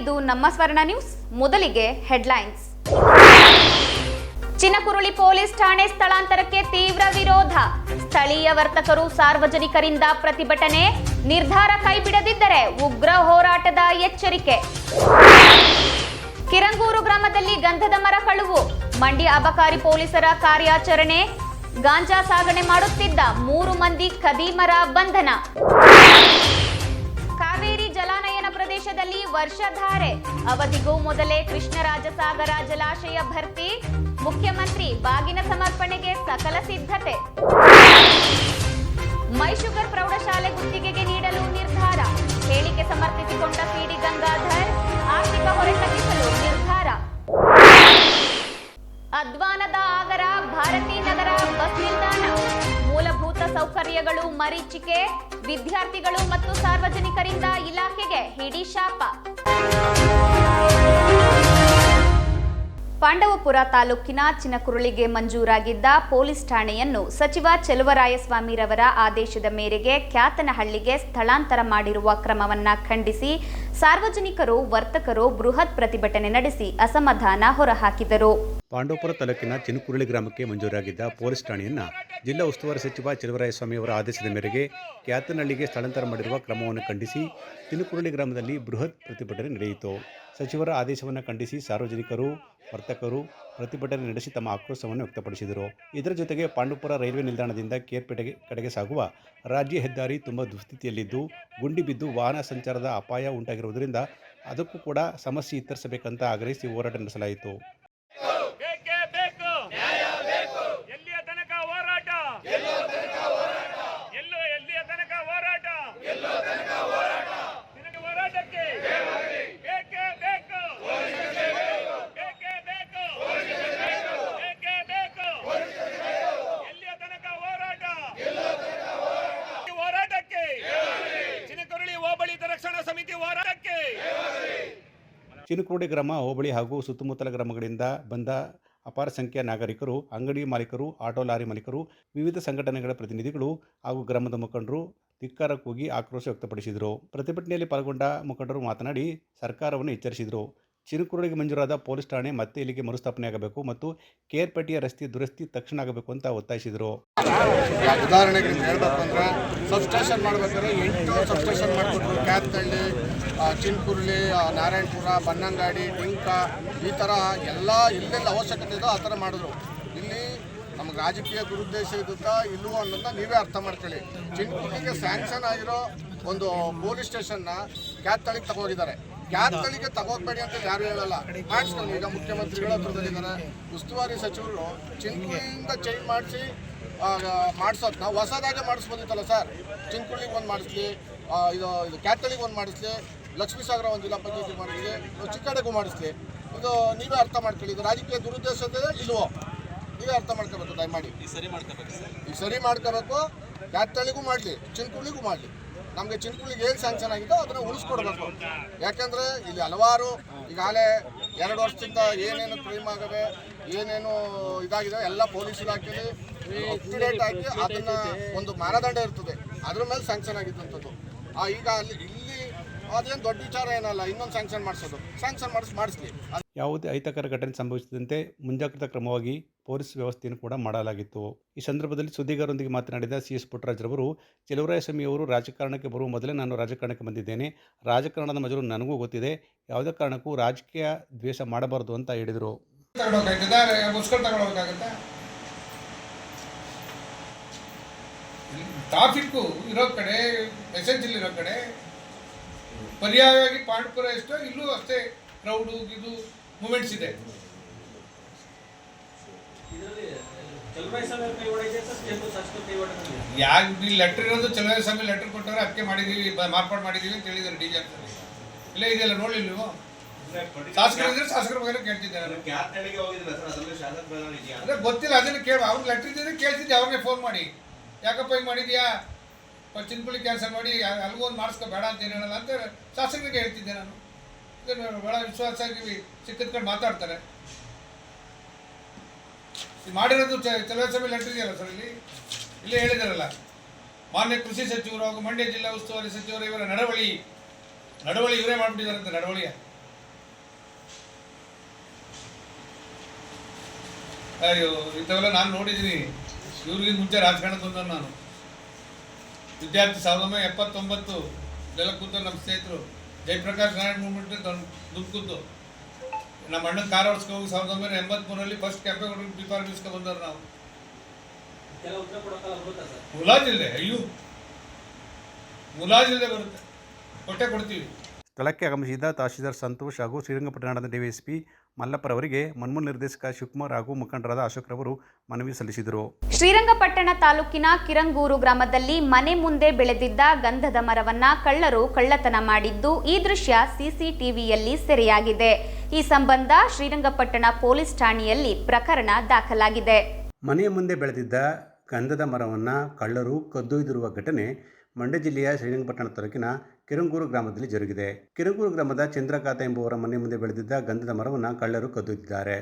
ಇದು ನಮ್ಮ ಸ್ವರ್ಣ ನ್ಯೂಸ್. ಮೊದಲಿಗೆ ಹೆಡ್ಲೈನ್ಸ್. ಚಿನಕುರುಳಿ ಪೊಲೀಸ್ ಠಾಣೆ ಸ್ಥಳಾಂತರಕ್ಕೆ ತೀವ್ರ ವಿರೋಧ. ಸ್ಥಳೀಯ ವರ್ತಕರು ಸಾರ್ವಜನಿಕರಿಂದ ಪ್ರತಿಭಟನೆ. ನಿರ್ಧಾರ ಕೈಬಿಡದಿದ್ದರೆ ಉಗ್ರ ಹೋರಾಟದ ಎಚ್ಚರಿಕೆ. ಕಿರಂಗೂರು ಗ್ರಾಮದಲ್ಲಿ ಗಂಧದ ಮರ ಕಳುವು. ಮಂಡ್ಯ ಅಬಕಾರಿ ಪೊಲೀಸರ ಕಾರ್ಯಾಚರಣೆ. ಗಾಂಜಾ ಸಾಗಣೆ ಮಾಡುತ್ತಿದ್ದ ಮೂರು ಮಂದಿ ಖದೀಮರ ಬಂಧನ. ಪ್ರದೇಶದಲ್ಲಿ ವರ್ಷಧಾರೆ. ಅವಧಿಗೂ ಮೊದಲೇ ಕೃಷ್ಣರಾಜಸಾಗರ ಜಲಾಶಯ ಭರ್ತಿ. ಮುಖ್ಯಮಂತ್ರಿ ಬಾಗಿನ ಸಮರ್ಪಣೆಗೆ ಸಕಲ ಸಿದ್ಧತೆ. ಮೈಶುಗರ್ ಪ್ರೌಢಶಾಲೆ ಗುತ್ತಿಗೆಗೆ ನೀಡಲು ನಿರ್ಧಾರ. ಹೇಳಿಕೆ ಸಮರ್ಥಿಸಿಕೊಂಡ ಪಿಡಿ ಗಂಗಾಧರ್, ಆರ್ಥಿಕ ಹೊರೆ ತಗ್ಗಿಸಲು ನಿರ್ಧಾರ. ಅದ್ವಾನದ ಆಗರ ಭಾರತೀ ನಗರ ಬಸ್ ನಿಲ್ದಾಣ. ಮೂಲಭೂತ ಸೌಕರ್ಯಗಳು ಮರೀಚಿಕೆ. ವಿದ್ಯಾರ್ಥಿಗಳು ಮತ್ತು ಸಾರ್ವಜನಿಕರಿಂದ ಇಲಾಖೆಗೆ ಹಿಡಿ ಶಾಪ. ಪಾಂಡವಪುರ ತಾಲೂಕಿನ ಚಿನಕುರುಳಿಗೆ ಮಂಜೂರಾಗಿದ್ದ ಪೊಲೀಸ್ ಠಾಣೆಯನ್ನು ಸಚಿವ ಚೆಲುವರಾಯಸ್ವಾಮಿರವರ ಆದೇಶದ ಮೇರೆಗೆ ಕ್ಯಾತನಹಳ್ಳಿಗೆ ಸ್ಥಳಾಂತರ ಮಾಡಿರುವ ಕ್ರಮವನ್ನು ಖಂಡಿಸಿ ಸಾರ್ವಜನಿಕರು, ವರ್ತಕರು ಬೃಹತ್ ಪ್ರತಿಭಟನೆ ನಡೆಸಿ ಅಸಮಾಧಾನ ಹೊರಹಾಕಿದರು. ಪಾಂಡವಪುರ ತಾಲೂಕಿನ ಚಿನಕುರಳಿ ಗ್ರಾಮಕ್ಕೆ ಮಂಜೂರಾಗಿದ್ದ ಪೊಲೀಸ್ ಠಾಣೆಯನ್ನು ಜಿಲ್ಲಾ ಉಸ್ತುವಾರಿ ಸಚಿವ ಚೆಲುವರಾಯಸ್ವಾಮಿ ಅವರ ಆದೇಶದ ಮೇರೆಗೆ ಕ್ಯಾತನಹಳ್ಳಿಗೆ ಸ್ಥಳಾಂತರ ಮಾಡಿರುವ ಕ್ರಮವನ್ನು ಖಂಡಿಸಿ ಚಿನುಕುರುಳಿ ಗ್ರಾಮದಲ್ಲಿ ಬೃಹತ್ ಪ್ರತಿಭಟನೆ ನಡೆಯಿತು. ಸಚಿವರ ಆದೇಶವನ್ನು ಖಂಡಿಸಿ ಸಾರ್ವಜನಿಕರು, ವರ್ತಕರು ಪ್ರತಿಭಟನೆ ನಡೆಸಿ ತಮ್ಮ ಆಕ್ರೋಶವನ್ನು ವ್ಯಕ್ತಪಡಿಸಿದರು. ಇದರ ಜೊತೆಗೆ ಪಾಂಡುಪುರ ರೈಲ್ವೆ ನಿಲ್ದಾಣದಿಂದ ಕೇರ್ಪೇಟೆಗೆ ಕಡೆಗೆ ಸಾಗುವ ರಾಜ್ಯ ಹೆದ್ದಾರಿ ತುಂಬ ದುಸ್ಥಿತಿಯಲ್ಲಿದ್ದು, ಗುಂಡಿ ಬಿದ್ದು ವಾಹನ ಸಂಚಾರದ ಅಪಾಯ ಉಂಟಾಗಿರುವುದರಿಂದ ಅದಕ್ಕೂ ಕೂಡ ಸಮಸ್ಯೆ ಇತ್ತರಿಸಬೇಕಂತ ಆಗ್ರಹಿಸಿ ಹೋರಾಟ ನಡೆಸಲಾಯಿತು ಬೇಕೇ ಬೇಕು ಎಲ್ಲಿಯ ತನಕ ಹೋರಾಟ ಎಲ್ಲೋ ಎಲ್ಲಿಯ ತನಕ ಹೋರಾಟ ನಿನಗೆ ಹೋರಾಟಕ್ಕೆ ಬೇಕೇ ಬೇಕು ಬೇಕೇ ಬೇಕು ಬೇಕೇ ಬೇಕು ಎಲ್ಲಿಯ ತನಕ ಹೋರಾಟ ಈ ಹೋರಾಟಕ್ಕೆ ಚಿನಕುರಳಿ ಹೋಬಳಿ ರಕ್ಷಣಾ ಸಮಿತಿ ಹೋರಾಟಕ್ಕೆ ಚಿನುಕೋಡಿ ಗ್ರಾಮ, ಹೋಬಳಿ ಹಾಗೂ ಸುತ್ತಮುತ್ತಲ ಗ್ರಾಮಗಳಿಂದ ಬಂದ ಅಪಾರ ಸಂಖ್ಯೆಯ ನಾಗರಿಕರು, ಅಂಗಡಿ ಮಾಲೀಕರು, ಆಟೋ ಲಾರಿ ಮಾಲೀಕರು, ವಿವಿಧ ಸಂಘಟನೆಗಳ ಪ್ರತಿನಿಧಿಗಳು ಹಾಗೂ ಗ್ರಾಮದ ಮುಖಂಡರು ಧಿಕ್ಕಾರ ಕೂಗಿ ಆಕ್ರೋಶ ವ್ಯಕ್ತಪಡಿಸಿದರು. ಪ್ರತಿಭಟನೆಯಲ್ಲಿ ಪಾಲ್ಗೊಂಡ ಮುಖಂಡರು ಮಾತನಾಡಿ, ಸರ್ಕಾರವನ್ನು ಎಚ್ಚರಿಸಿದರು. ಚಿನುಕುರುಳಿಗೆ ಮಂಜೂರಾದ ಪೊಲೀಸ್ ಠಾಣೆ ಮತ್ತೆ ಇಲ್ಲಿಗೆ ಮರುಸ್ಥಾಪನೆಯಾಗಬೇಕು ಮತ್ತು ಕೇರ್ಪೇಟೆಯ ರಸ್ತೆ ದುರಸ್ತಿ ತಕ್ಷಣ ಆಗಬೇಕು ಅಂತ ಒತ್ತಾಯಿಸಿದರು. ಉದಾಹರಣೆಗೆ ಹೇಳ್ಬೇಕು ಅಂದ್ರೆ ಸಬ್ಸ್ಟೇಷನ್ ಮಾಡ್ಬೇಕಾದ್ರೆ ಎಂಟು ಸಬ್ಸ್ಟೇಷನ್ ಮಾಡಿಬಿಟ್ರು ಕ್ಯಾತ್ಕಳ್ಳಿ ಚಿನ್ಕುರ್ಲಿ ನಾರಾಯಣಪುರ ಬನ್ನಂಗಾಡಿ ಟಿಂಕ ಈ ಥರ ಎಲ್ಲ ಎಲ್ಲೆಲ್ಲಿ ಅವಶ್ಯಕತೆ ಇದೋ ಆ ಥರ ಮಾಡಿದ್ರು. ಇಲ್ಲಿ ನಮ್ಗೆ ರಾಜಕೀಯ ದುರುದ್ದೇಶ ಇದ್ದಾ ಇಲ್ಲವೋ ಅನ್ನೋದನ್ನ ನೀವೇ ಅರ್ಥ ಮಾಡ್ಕೊಳ್ಳಿ. ಚಿನ್ಕುರ್ಲಿಗೆ ಸ್ಯಾಂಕ್ಷನ್ ಆಗಿರೋ ಒಂದು ಪೊಲೀಸ್ ಸ್ಟೇಷನ್ನ ಕ್ಯಾತ್ಕಳ್ಳಿಗೆ ತಗೋಗಿದ್ದಾರೆ. ಕ್ಯಾತ್ಕಳ್ಳಿಗೆ ತಗೋಗ್ಬೇಡಿ ಅಂತ ಯಾರು ಹೇಳಲ್ಲ. ಮಾಡಿಸ್ಕೊಂಡು ಈಗ ಮುಖ್ಯಮಂತ್ರಿಗಳ ಹತ್ರದಲ್ಲಿದ್ದಾರೆ. ಉಸ್ತುವಾರಿ ಸಚಿವರು ಚಿನ್ಕುರ್ಲಿಯಿಂದ ಚೇಂಜ್ ಮಾಡಿಸಿ ಮಾಡಿಸೋದನ್ನ ಹೊಸದಾಗೆ ಮಾಡಿಸ್ಬೋದಿತ್ತಲ್ಲ ಸರ್. ಚಿಂಕುಳ್ಳಿಗೆ ಒಂದು ಮಾಡಿಸ್ಲಿ ಇದು ಇದು ಕ್ಯಾತಳಿಗೆ ಒಂದು ಮಾಡಿಸ್ಲಿ ಲಕ್ಷ್ಮೀ ಸಾಗರ ಒಂದು ಜಿಲ್ಲಾ ಪಂಚಾಯತಿ ಮಾಡಿಸ್ಲಿ ಚಿಕ್ಕಡೆಗೂ ಮಾಡಿಸ್ಲಿ. ಇದು ನೀವೇ ಅರ್ಥ ಮಾಡ್ಕೊಳ್ಳಿ ಇದು ರಾಜಕೀಯ ದುರುದ್ದೇಶ ಇಲ್ವೋ? ನೀವೇ ಅರ್ಥ ಮಾಡ್ಕೋಬೇಕು ದಯಮಾಡಿ. ಈಗ ಸರಿ ಮಾಡ್ಕೋಬೇಕು ಕ್ಯಾತಳಿಗೂ ಮಾಡಲಿ ಚಿಂಕುಳ್ಳಿಗೂ ಮಾಡಲಿ. ನಮಗೆ ಚಿಂಕುಳ್ಳಿಗೆ ಏನು ಸ್ಯಾಂಕ್ಷನ್ ಆಗಿದ್ದೋ ಅದನ್ನು ಉಳಿಸ್ಕೊಡ್ಬೇಕು. ಯಾಕೆಂದರೆ ಇಲ್ಲಿ ಹಲವಾರು ಈಗಾಗಲೇ ಎರಡು ವರ್ಷದಿಂದ ಏನೇನು ಕ್ರೈಮ್ ಆಗವೆ ಏನೇನು ಇದಾಗಿದೆ ಎಲ್ಲ ಪೊಲೀಸ್ ಇಲಾಖೆಯಲ್ಲಿ ಅಪ್ ಟು ಡೇಟ್ ಆಗಿ ಅದನ್ನ ಒಂದು ಮಾನದಂಡ ಇರ್ತದೆ. ಅದ್ರ ಮೇಲೆ ಸ್ಯಾಂಕ್ಷನ್ ಆಗಿದ್ದಂಥದ್ದು. ಆ, ಈಗ ಅಲ್ಲಿ ಇಲ್ಲಿ ಅದೇನು ದೊಡ್ಡ ವಿಚಾರ ಏನಲ್ಲ ಇನ್ನೊಂದು ಸ್ಯಾಂಕ್ಷನ್ ಮಾಡಿಸೋದು. ಸ್ಯಾಂಕ್ಷನ್ ಮಾಡಿಸ್ ಮಾಡಿಸ್ಲಿ. ಯಾವುದೇ ಅಹಿತಕರ ಘಟನೆ ಸಂಭವಿಸಿದಂತೆ ಮುಂಜಾಗ್ರತಾ ಕ್ರಮವಾಗಿ ಪೊಲೀಸ್ ವ್ಯವಸ್ಥೆಯನ್ನು ಕೂಡ ಮಾಡಲಾಗಿತ್ತು. ಈ ಸಂದರ್ಭದಲ್ಲಿ ಸುದ್ದಿಗಾರರೊಂದಿಗೆ ಮಾತನಾಡಿದ ಸಿ ಎಸ್ ಪುಟ್ಟರಾಜ್ರವರು ಚೆಲುವರಾಯಸ್ವಾಮಿ ಅವರು ರಾಜಕಾರಣಕ್ಕೆ ಬರುವ ಮೊದಲೇ ನಾನು ರಾಜಕಾರಣಕ್ಕೆ ಬಂದಿದ್ದೇನೆ. ರಾಜಕಾರಣದ ಮಜಲು ನನಗೂ ಗೊತ್ತಿದೆ. ಯಾವುದೇ ಕಾರಣಕ್ಕೂ ರಾಜಕೀಯ ದ್ವೇಷ ಮಾಡಬಾರದು ಅಂತ ಹೇಳಿದರು. ಟ್ರಾಫಿಕ್ಕು ಇರೋ ಕಡೆ ಮೆಸೇಜ್ ಇರೋ ಕಡೆ ಪರ್ಯಾಯವಾಗಿ ಪಾಂಡ್ಪುರ ಎಷ್ಟೋ ಇಲ್ಲೂ ಅಷ್ಟೇ ಕ್ರೌಡು ಇದು ಮೂಮೆಂಟ್ಸ್ ಇದೆ. ಯಾಕೆ ನೀವು ಲೆಟ್ರ್ ಇರೋದು ಚಲೋ ಸ್ವಾಮಿ ಲೆಟ್ರ್ ಕೊಟ್ಟವ್ರೆ ಅದಕ್ಕೆ ಮಾಡಿದೀವಿ ಮಾರ್ಪಾಡು ಮಾಡಿದೀವಿ ಅಂತ ಹೇಳಿದ್ದಾರೆ ಡಿ ಜಿ ಇಲ್ಲ ಇದೆಯಲ್ಲ ನೋಡಲಿ ನೀವು? ಶಾಸಕರು ಇದ್ರೆ ಶಾಸಕರ ಬಗ್ಗೆ ಕೇಳ್ತಿದ್ದೆ ನಾನು ಕ್ಯಾತ್ನಳ್ಳಿಗೆ ಹೋಗಿದ್ದಿಲ್ಲ ಸರ್ ಅದರಲ್ಲಿ ಶಾಸಕ ಬೆಳವಣಿಗೆ ಇದೆಯಾ ಗೊತ್ತಿಲ್ಲ ಅದನ್ನ ಕೇಳ. ಅವ್ರಿಗೆ ಲೆಟ್ರ್ ಇದ್ದಿದ್ರೆ ಕೇಳ್ತಿದ್ದೆ ಅವ್ರಿಗೆ ಫೋನ್ ಮಾಡಿ. ಯಾಕಪ್ಪ ಹಿಂಗೆ ಮಾಡಿದ್ಯಾ? ಚಿನ್ಕುಳಿ ಕೆಲಸ ಮಾಡಿ ಅಲ್- ಅಲ್ಗೂ ಒಂದು ಮಾಡಿಸ್ಕೊ ಬೇಡ ಅಂತ ಏನು ಹೇಳಲ್ಲ ಅಂತ ಶಾಸಕರಿಗೆ ಹೇಳ್ತಿದ್ದೆ ನಾನು. ಭಾಳ ವಿಶ್ವಾಸ ಆಗಿ ಸಿಕ್ಕಿದ್ಕೊಂಡು ಮಾತಾಡ್ತಾರೆ. ಮಾಡಿರೋದು ಸಮಯ ಲೆಟರ್ ಇದೆಯಲ್ಲ ಸರ್ ಇಲ್ಲಿ? ಇಲ್ಲೇ ಹೇಳಿದಾರಲ್ಲ. ಮಾನ್ಯ ಕೃಷಿ ಸಚಿವರು ಹಾಗೂ ಮಂಡ್ಯ ಜಿಲ್ಲಾ ಉಸ್ತುವಾರಿ ಸಚಿವರು ಇವರ ನಡವಳಿ. ನಡವಳಿ ಇವರೇ ಮಾಡ್ಬಿಟ್ಟಿದಾರಂತೆ ನಡವಳಿಯ. ಅಯ್ಯೋ, ಇಂಥವೆಲ್ಲ ನಾನು ನೋಡಿದ್ದೀನಿ. ಇವ್ರಿಗಿಂತ ಮುಂಚೆ ರಾಜಕಾರಣಕ್ಕೆ ಬಂದ ನಾನು. ವಿದ್ಯಾರ್ಥಿ ಸಾವಿರದ ಒಂಬೈನೂರ ಎಪ್ಪತ್ತೊಂಬತ್ತು ಇದೆಲ್ಲ ಕೂತು ನಮ್ಮ ಸ್ನೇಹಿತರು. ಜಯಪ್ರಕಾಶ್ ನಾರಾಯಣ ಮೂವ್ಮೆಂಟ್ ದುಡ್ಡು ಕೂತು. ನಮ್ಮ ಅಣ್ಣನ ಕಾರ್ ಓಡಿಸ್ಕೋ ಹೋಗಿ ಸಾವಿರದ ಒಂಬೈನೂರ ಎಂಬತ್ಮೂರರಲ್ಲಿ ಫಸ್ಟ್ ಕೆಂಪೇಗೌಡ ಬಿ ಫಾರ್ಮ್ ಬಂದರು ನಾವು. ಮುಲಾಜಿಲ್ದೆ ಅಯ್ಯೋ. ಮುಲಾಜಿಲ್ದೆ ಬರುತ್ತೆ. ಹೊಟ್ಟೆ ಕೊಡ್ತೀವಿ. ಸ್ಥಳಕ್ಕೆ ಆಗಮಿಸಿದ ತಹಶೀಲ್ದಾರ್ ಸಂತೋಷ್ ಹಾಗೂ ಶ್ರೀರಂಗಪಟ್ಟಣದ ಡಿವೈಎಸ್ಪಿ ಮಲ್ಲಪ್ಪರವರಿಗೆ ಮನ್ಮೂಲ್ ನಿರ್ದೇಶಕ ಶಿವಕುಮಾರ್ ಹಾಗೂ ಮುಖಂಡರಾದ ಅಶೋಕ್ರವರು ಮನವಿ ಸಲ್ಲಿಸಿದರು. ಶ್ರೀರಂಗಪಟ್ಟಣ ತಾಲೂಕಿನ ಕಿರಂಗೂರು ಗ್ರಾಮದಲ್ಲಿ ಮನೆ ಮುಂದೆ ಬೆಳೆದಿದ್ದ ಗಂಧದ ಮರವನ್ನ ಕಳ್ಳರು ಕಳ್ಳತನ ಮಾಡಿದ್ದು ಈ ದೃಶ್ಯ ಸಿಸಿಟಿವಿಯಲ್ಲಿ ಸೆರೆಯಾಗಿದೆ. ಈ ಸಂಬಂಧ ಶ್ರೀರಂಗಪಟ್ಟಣ ಪೊಲೀಸ್ ಠಾಣೆಯಲ್ಲಿ ಪ್ರಕರಣ ದಾಖಲಾಗಿದೆ. ಮನೆಯ ಮುಂದೆ ಬೆಳೆದಿದ್ದ ಗಂಧದ ಮರವನ್ನು ಕಳ್ಳರು ಕದ್ದೊಯ್ದಿರುವ ಘಟನೆ ಮಂಡ್ಯ ಜಿಲ್ಲೆಯ ಶ್ರೀರಂಗಪಟ್ಟಣ ತಾಲೂಕಿನ ಕಿರಂಗೂರು ಗ್ರಾಮದಲ್ಲಿ ಜರುಗಿದೆ. ಕಿರಂಗೂರು ಗ್ರಾಮದ ಚಂದ್ರಕಾತ ಎಂಬುವರ ಮನೆ ಮುಂದೆ ಬೆಳೆದಿದ್ದ ಗಂಧದ ಮರವನ್ನು ಕಳ್ಳರು ಕದ್ದೊಯ್ದಿದ್ದಾರೆ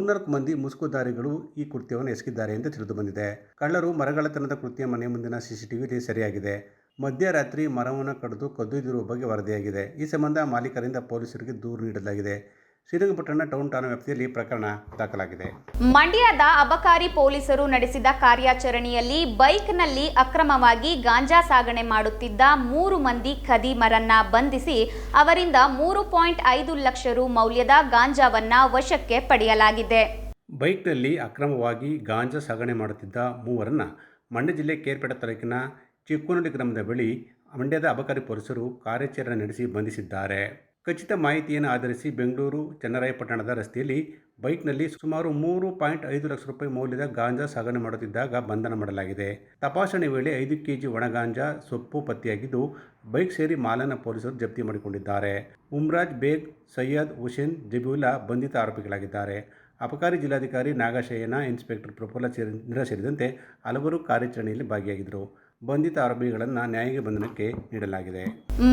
ಮೂರ್ನಾಲ್ಕು ಮಂದಿ ಮುಸುಕುದಾರಿಗಳು ಈ ಕೃತ್ಯವನ್ನು ಎಸಗಿದ್ದಾರೆ ಎಂದು ತಿಳಿದು ಬಂದಿದೆ. ಕಳ್ಳರು ಮರಗಳತನದ ಕೃತ್ಯ ಮನೆ ಮುಂದಿನ ಸಿಸಿಟಿವಿಯಲ್ಲಿ ಸೆರೆಯಾಗಿದೆ. ಮಧ್ಯರಾತ್ರಿ ಮರವನ್ನು ಕಡಿದು ಕದ್ದೊಯ್ದಿರುವ ಬಗ್ಗೆ ವರದಿಯಾಗಿದೆ. ಈ ಸಂಬಂಧ ಮಾಲೀಕರಿಂದ ಪೊಲೀಸರಿಗೆ ದೂರು ನೀಡಲಾಗಿದೆ. ಶ್ರೀರಂಗಪಟ್ಟಣ ಟೌನ್ ಠಾಣಾ ವ್ಯಾಪ್ತಿಯಲ್ಲಿ ಪ್ರಕರಣ ದಾಖಲಾಗಿದೆ. ಮಂಡ್ಯದ ಅಬಕಾರಿ ಪೊಲೀಸರು ನಡೆಸಿದ ಕಾರ್ಯಾಚರಣೆಯಲ್ಲಿ ಬೈಕ್ನಲ್ಲಿ ಅಕ್ರಮವಾಗಿ ಗಾಂಜಾ ಸಾಗಣೆ ಮಾಡುತ್ತಿದ್ದ ಮೂರು ಮಂದಿ ಖದೀಮರನ್ನ ಬಂಧಿಸಿ ಅವರಿಂದ ಮೂರು ಪಾಯಿಂಟ್ ಐದು ಲಕ್ಷ ರು ಮೌಲ್ಯದ ಗಾಂಜಾವನ್ನ ವಶಕ್ಕೆ ಪಡೆಯಲಾಗಿದೆ. ಬೈಕ್ನಲ್ಲಿ ಅಕ್ರಮವಾಗಿ ಗಾಂಜಾ ಸಾಗಣೆ ಮಾಡುತ್ತಿದ್ದ ಮೂವರನ್ನ ಮಂಡ್ಯ ಜಿಲ್ಲೆ ಕೇರ್ಪೇಟೆ ತಾಲೂಕಿನ ಚಿಕ್ಕೋನಹಳ್ಳಿ ಗ್ರಾಮದ ಬಳಿ ಮಂಡ್ಯದ ಅಬಕಾರಿ ಪೊಲೀಸರು ಕಾರ್ಯಾಚರಣೆ ನಡೆಸಿ ಬಂಧಿಸಿದ್ದಾರೆ. ಖಚಿತ ಮಾಹಿತಿಯನ್ನು ಆಧರಿಸಿ ಬೆಂಗಳೂರು ಚನ್ನರಾಯಪಟ್ಟಣದ ರಸ್ತೆಯಲ್ಲಿ ಬೈಕ್ನಲ್ಲಿ ಸುಮಾರು ಮೂರು ಪಾಯಿಂಟ್ ಐದು ಲಕ್ಷ ರೂಪಾಯಿ ಮೌಲ್ಯದ ಗಾಂಜಾ ಸಾಗಣೆ ಮಾಡುತ್ತಿದ್ದಾಗ ಬಂಧನ ಮಾಡಲಾಗಿದೆ. ತಪಾಸಣೆ ವೇಳೆ ಐದು ಕೆಜಿ ಒಣಗಾಂಜಾ ಸೊಪ್ಪು, ಪತ್ತೆಯಾಗಿದ್ದು ಬೈಕ್ ಸೇರಿ ಮಾಲನ ಪೊಲೀಸರು ಜಪ್ತಿ ಮಾಡಿಕೊಂಡಿದ್ದಾರೆ. ಉಮ್ರಾಜ್ ಬೇಗ್, ಸೈಯದ್ ಹುಸೇನ್, ಜಬೀವುಲ್ಲಾ ಬಂಧಿತ ಆರೋಪಿಗಳಾಗಿದ್ದಾರೆ. ಅಬಕಾರಿ ಜಿಲ್ಲಾಧಿಕಾರಿ ನಾಗಶಯನ, ಇನ್ಸ್ಪೆಕ್ಟರ್ ಪ್ರಫುಲ್ಲ ಸೇರಿ ಸೇರಿದಂತೆ ಹಲವರು ಕಾರ್ಯಾಚರಣೆಯಲ್ಲಿ ಭಾಗಿಯಾಗಿದ್ದರು. ಬಂಧಿತ ಆರೋಪಿಗಳನ್ನು ನ್ಯಾಯಿಕ ಬಂಧನಕ್ಕೆ ನೀಡಲಾಗಿದೆ.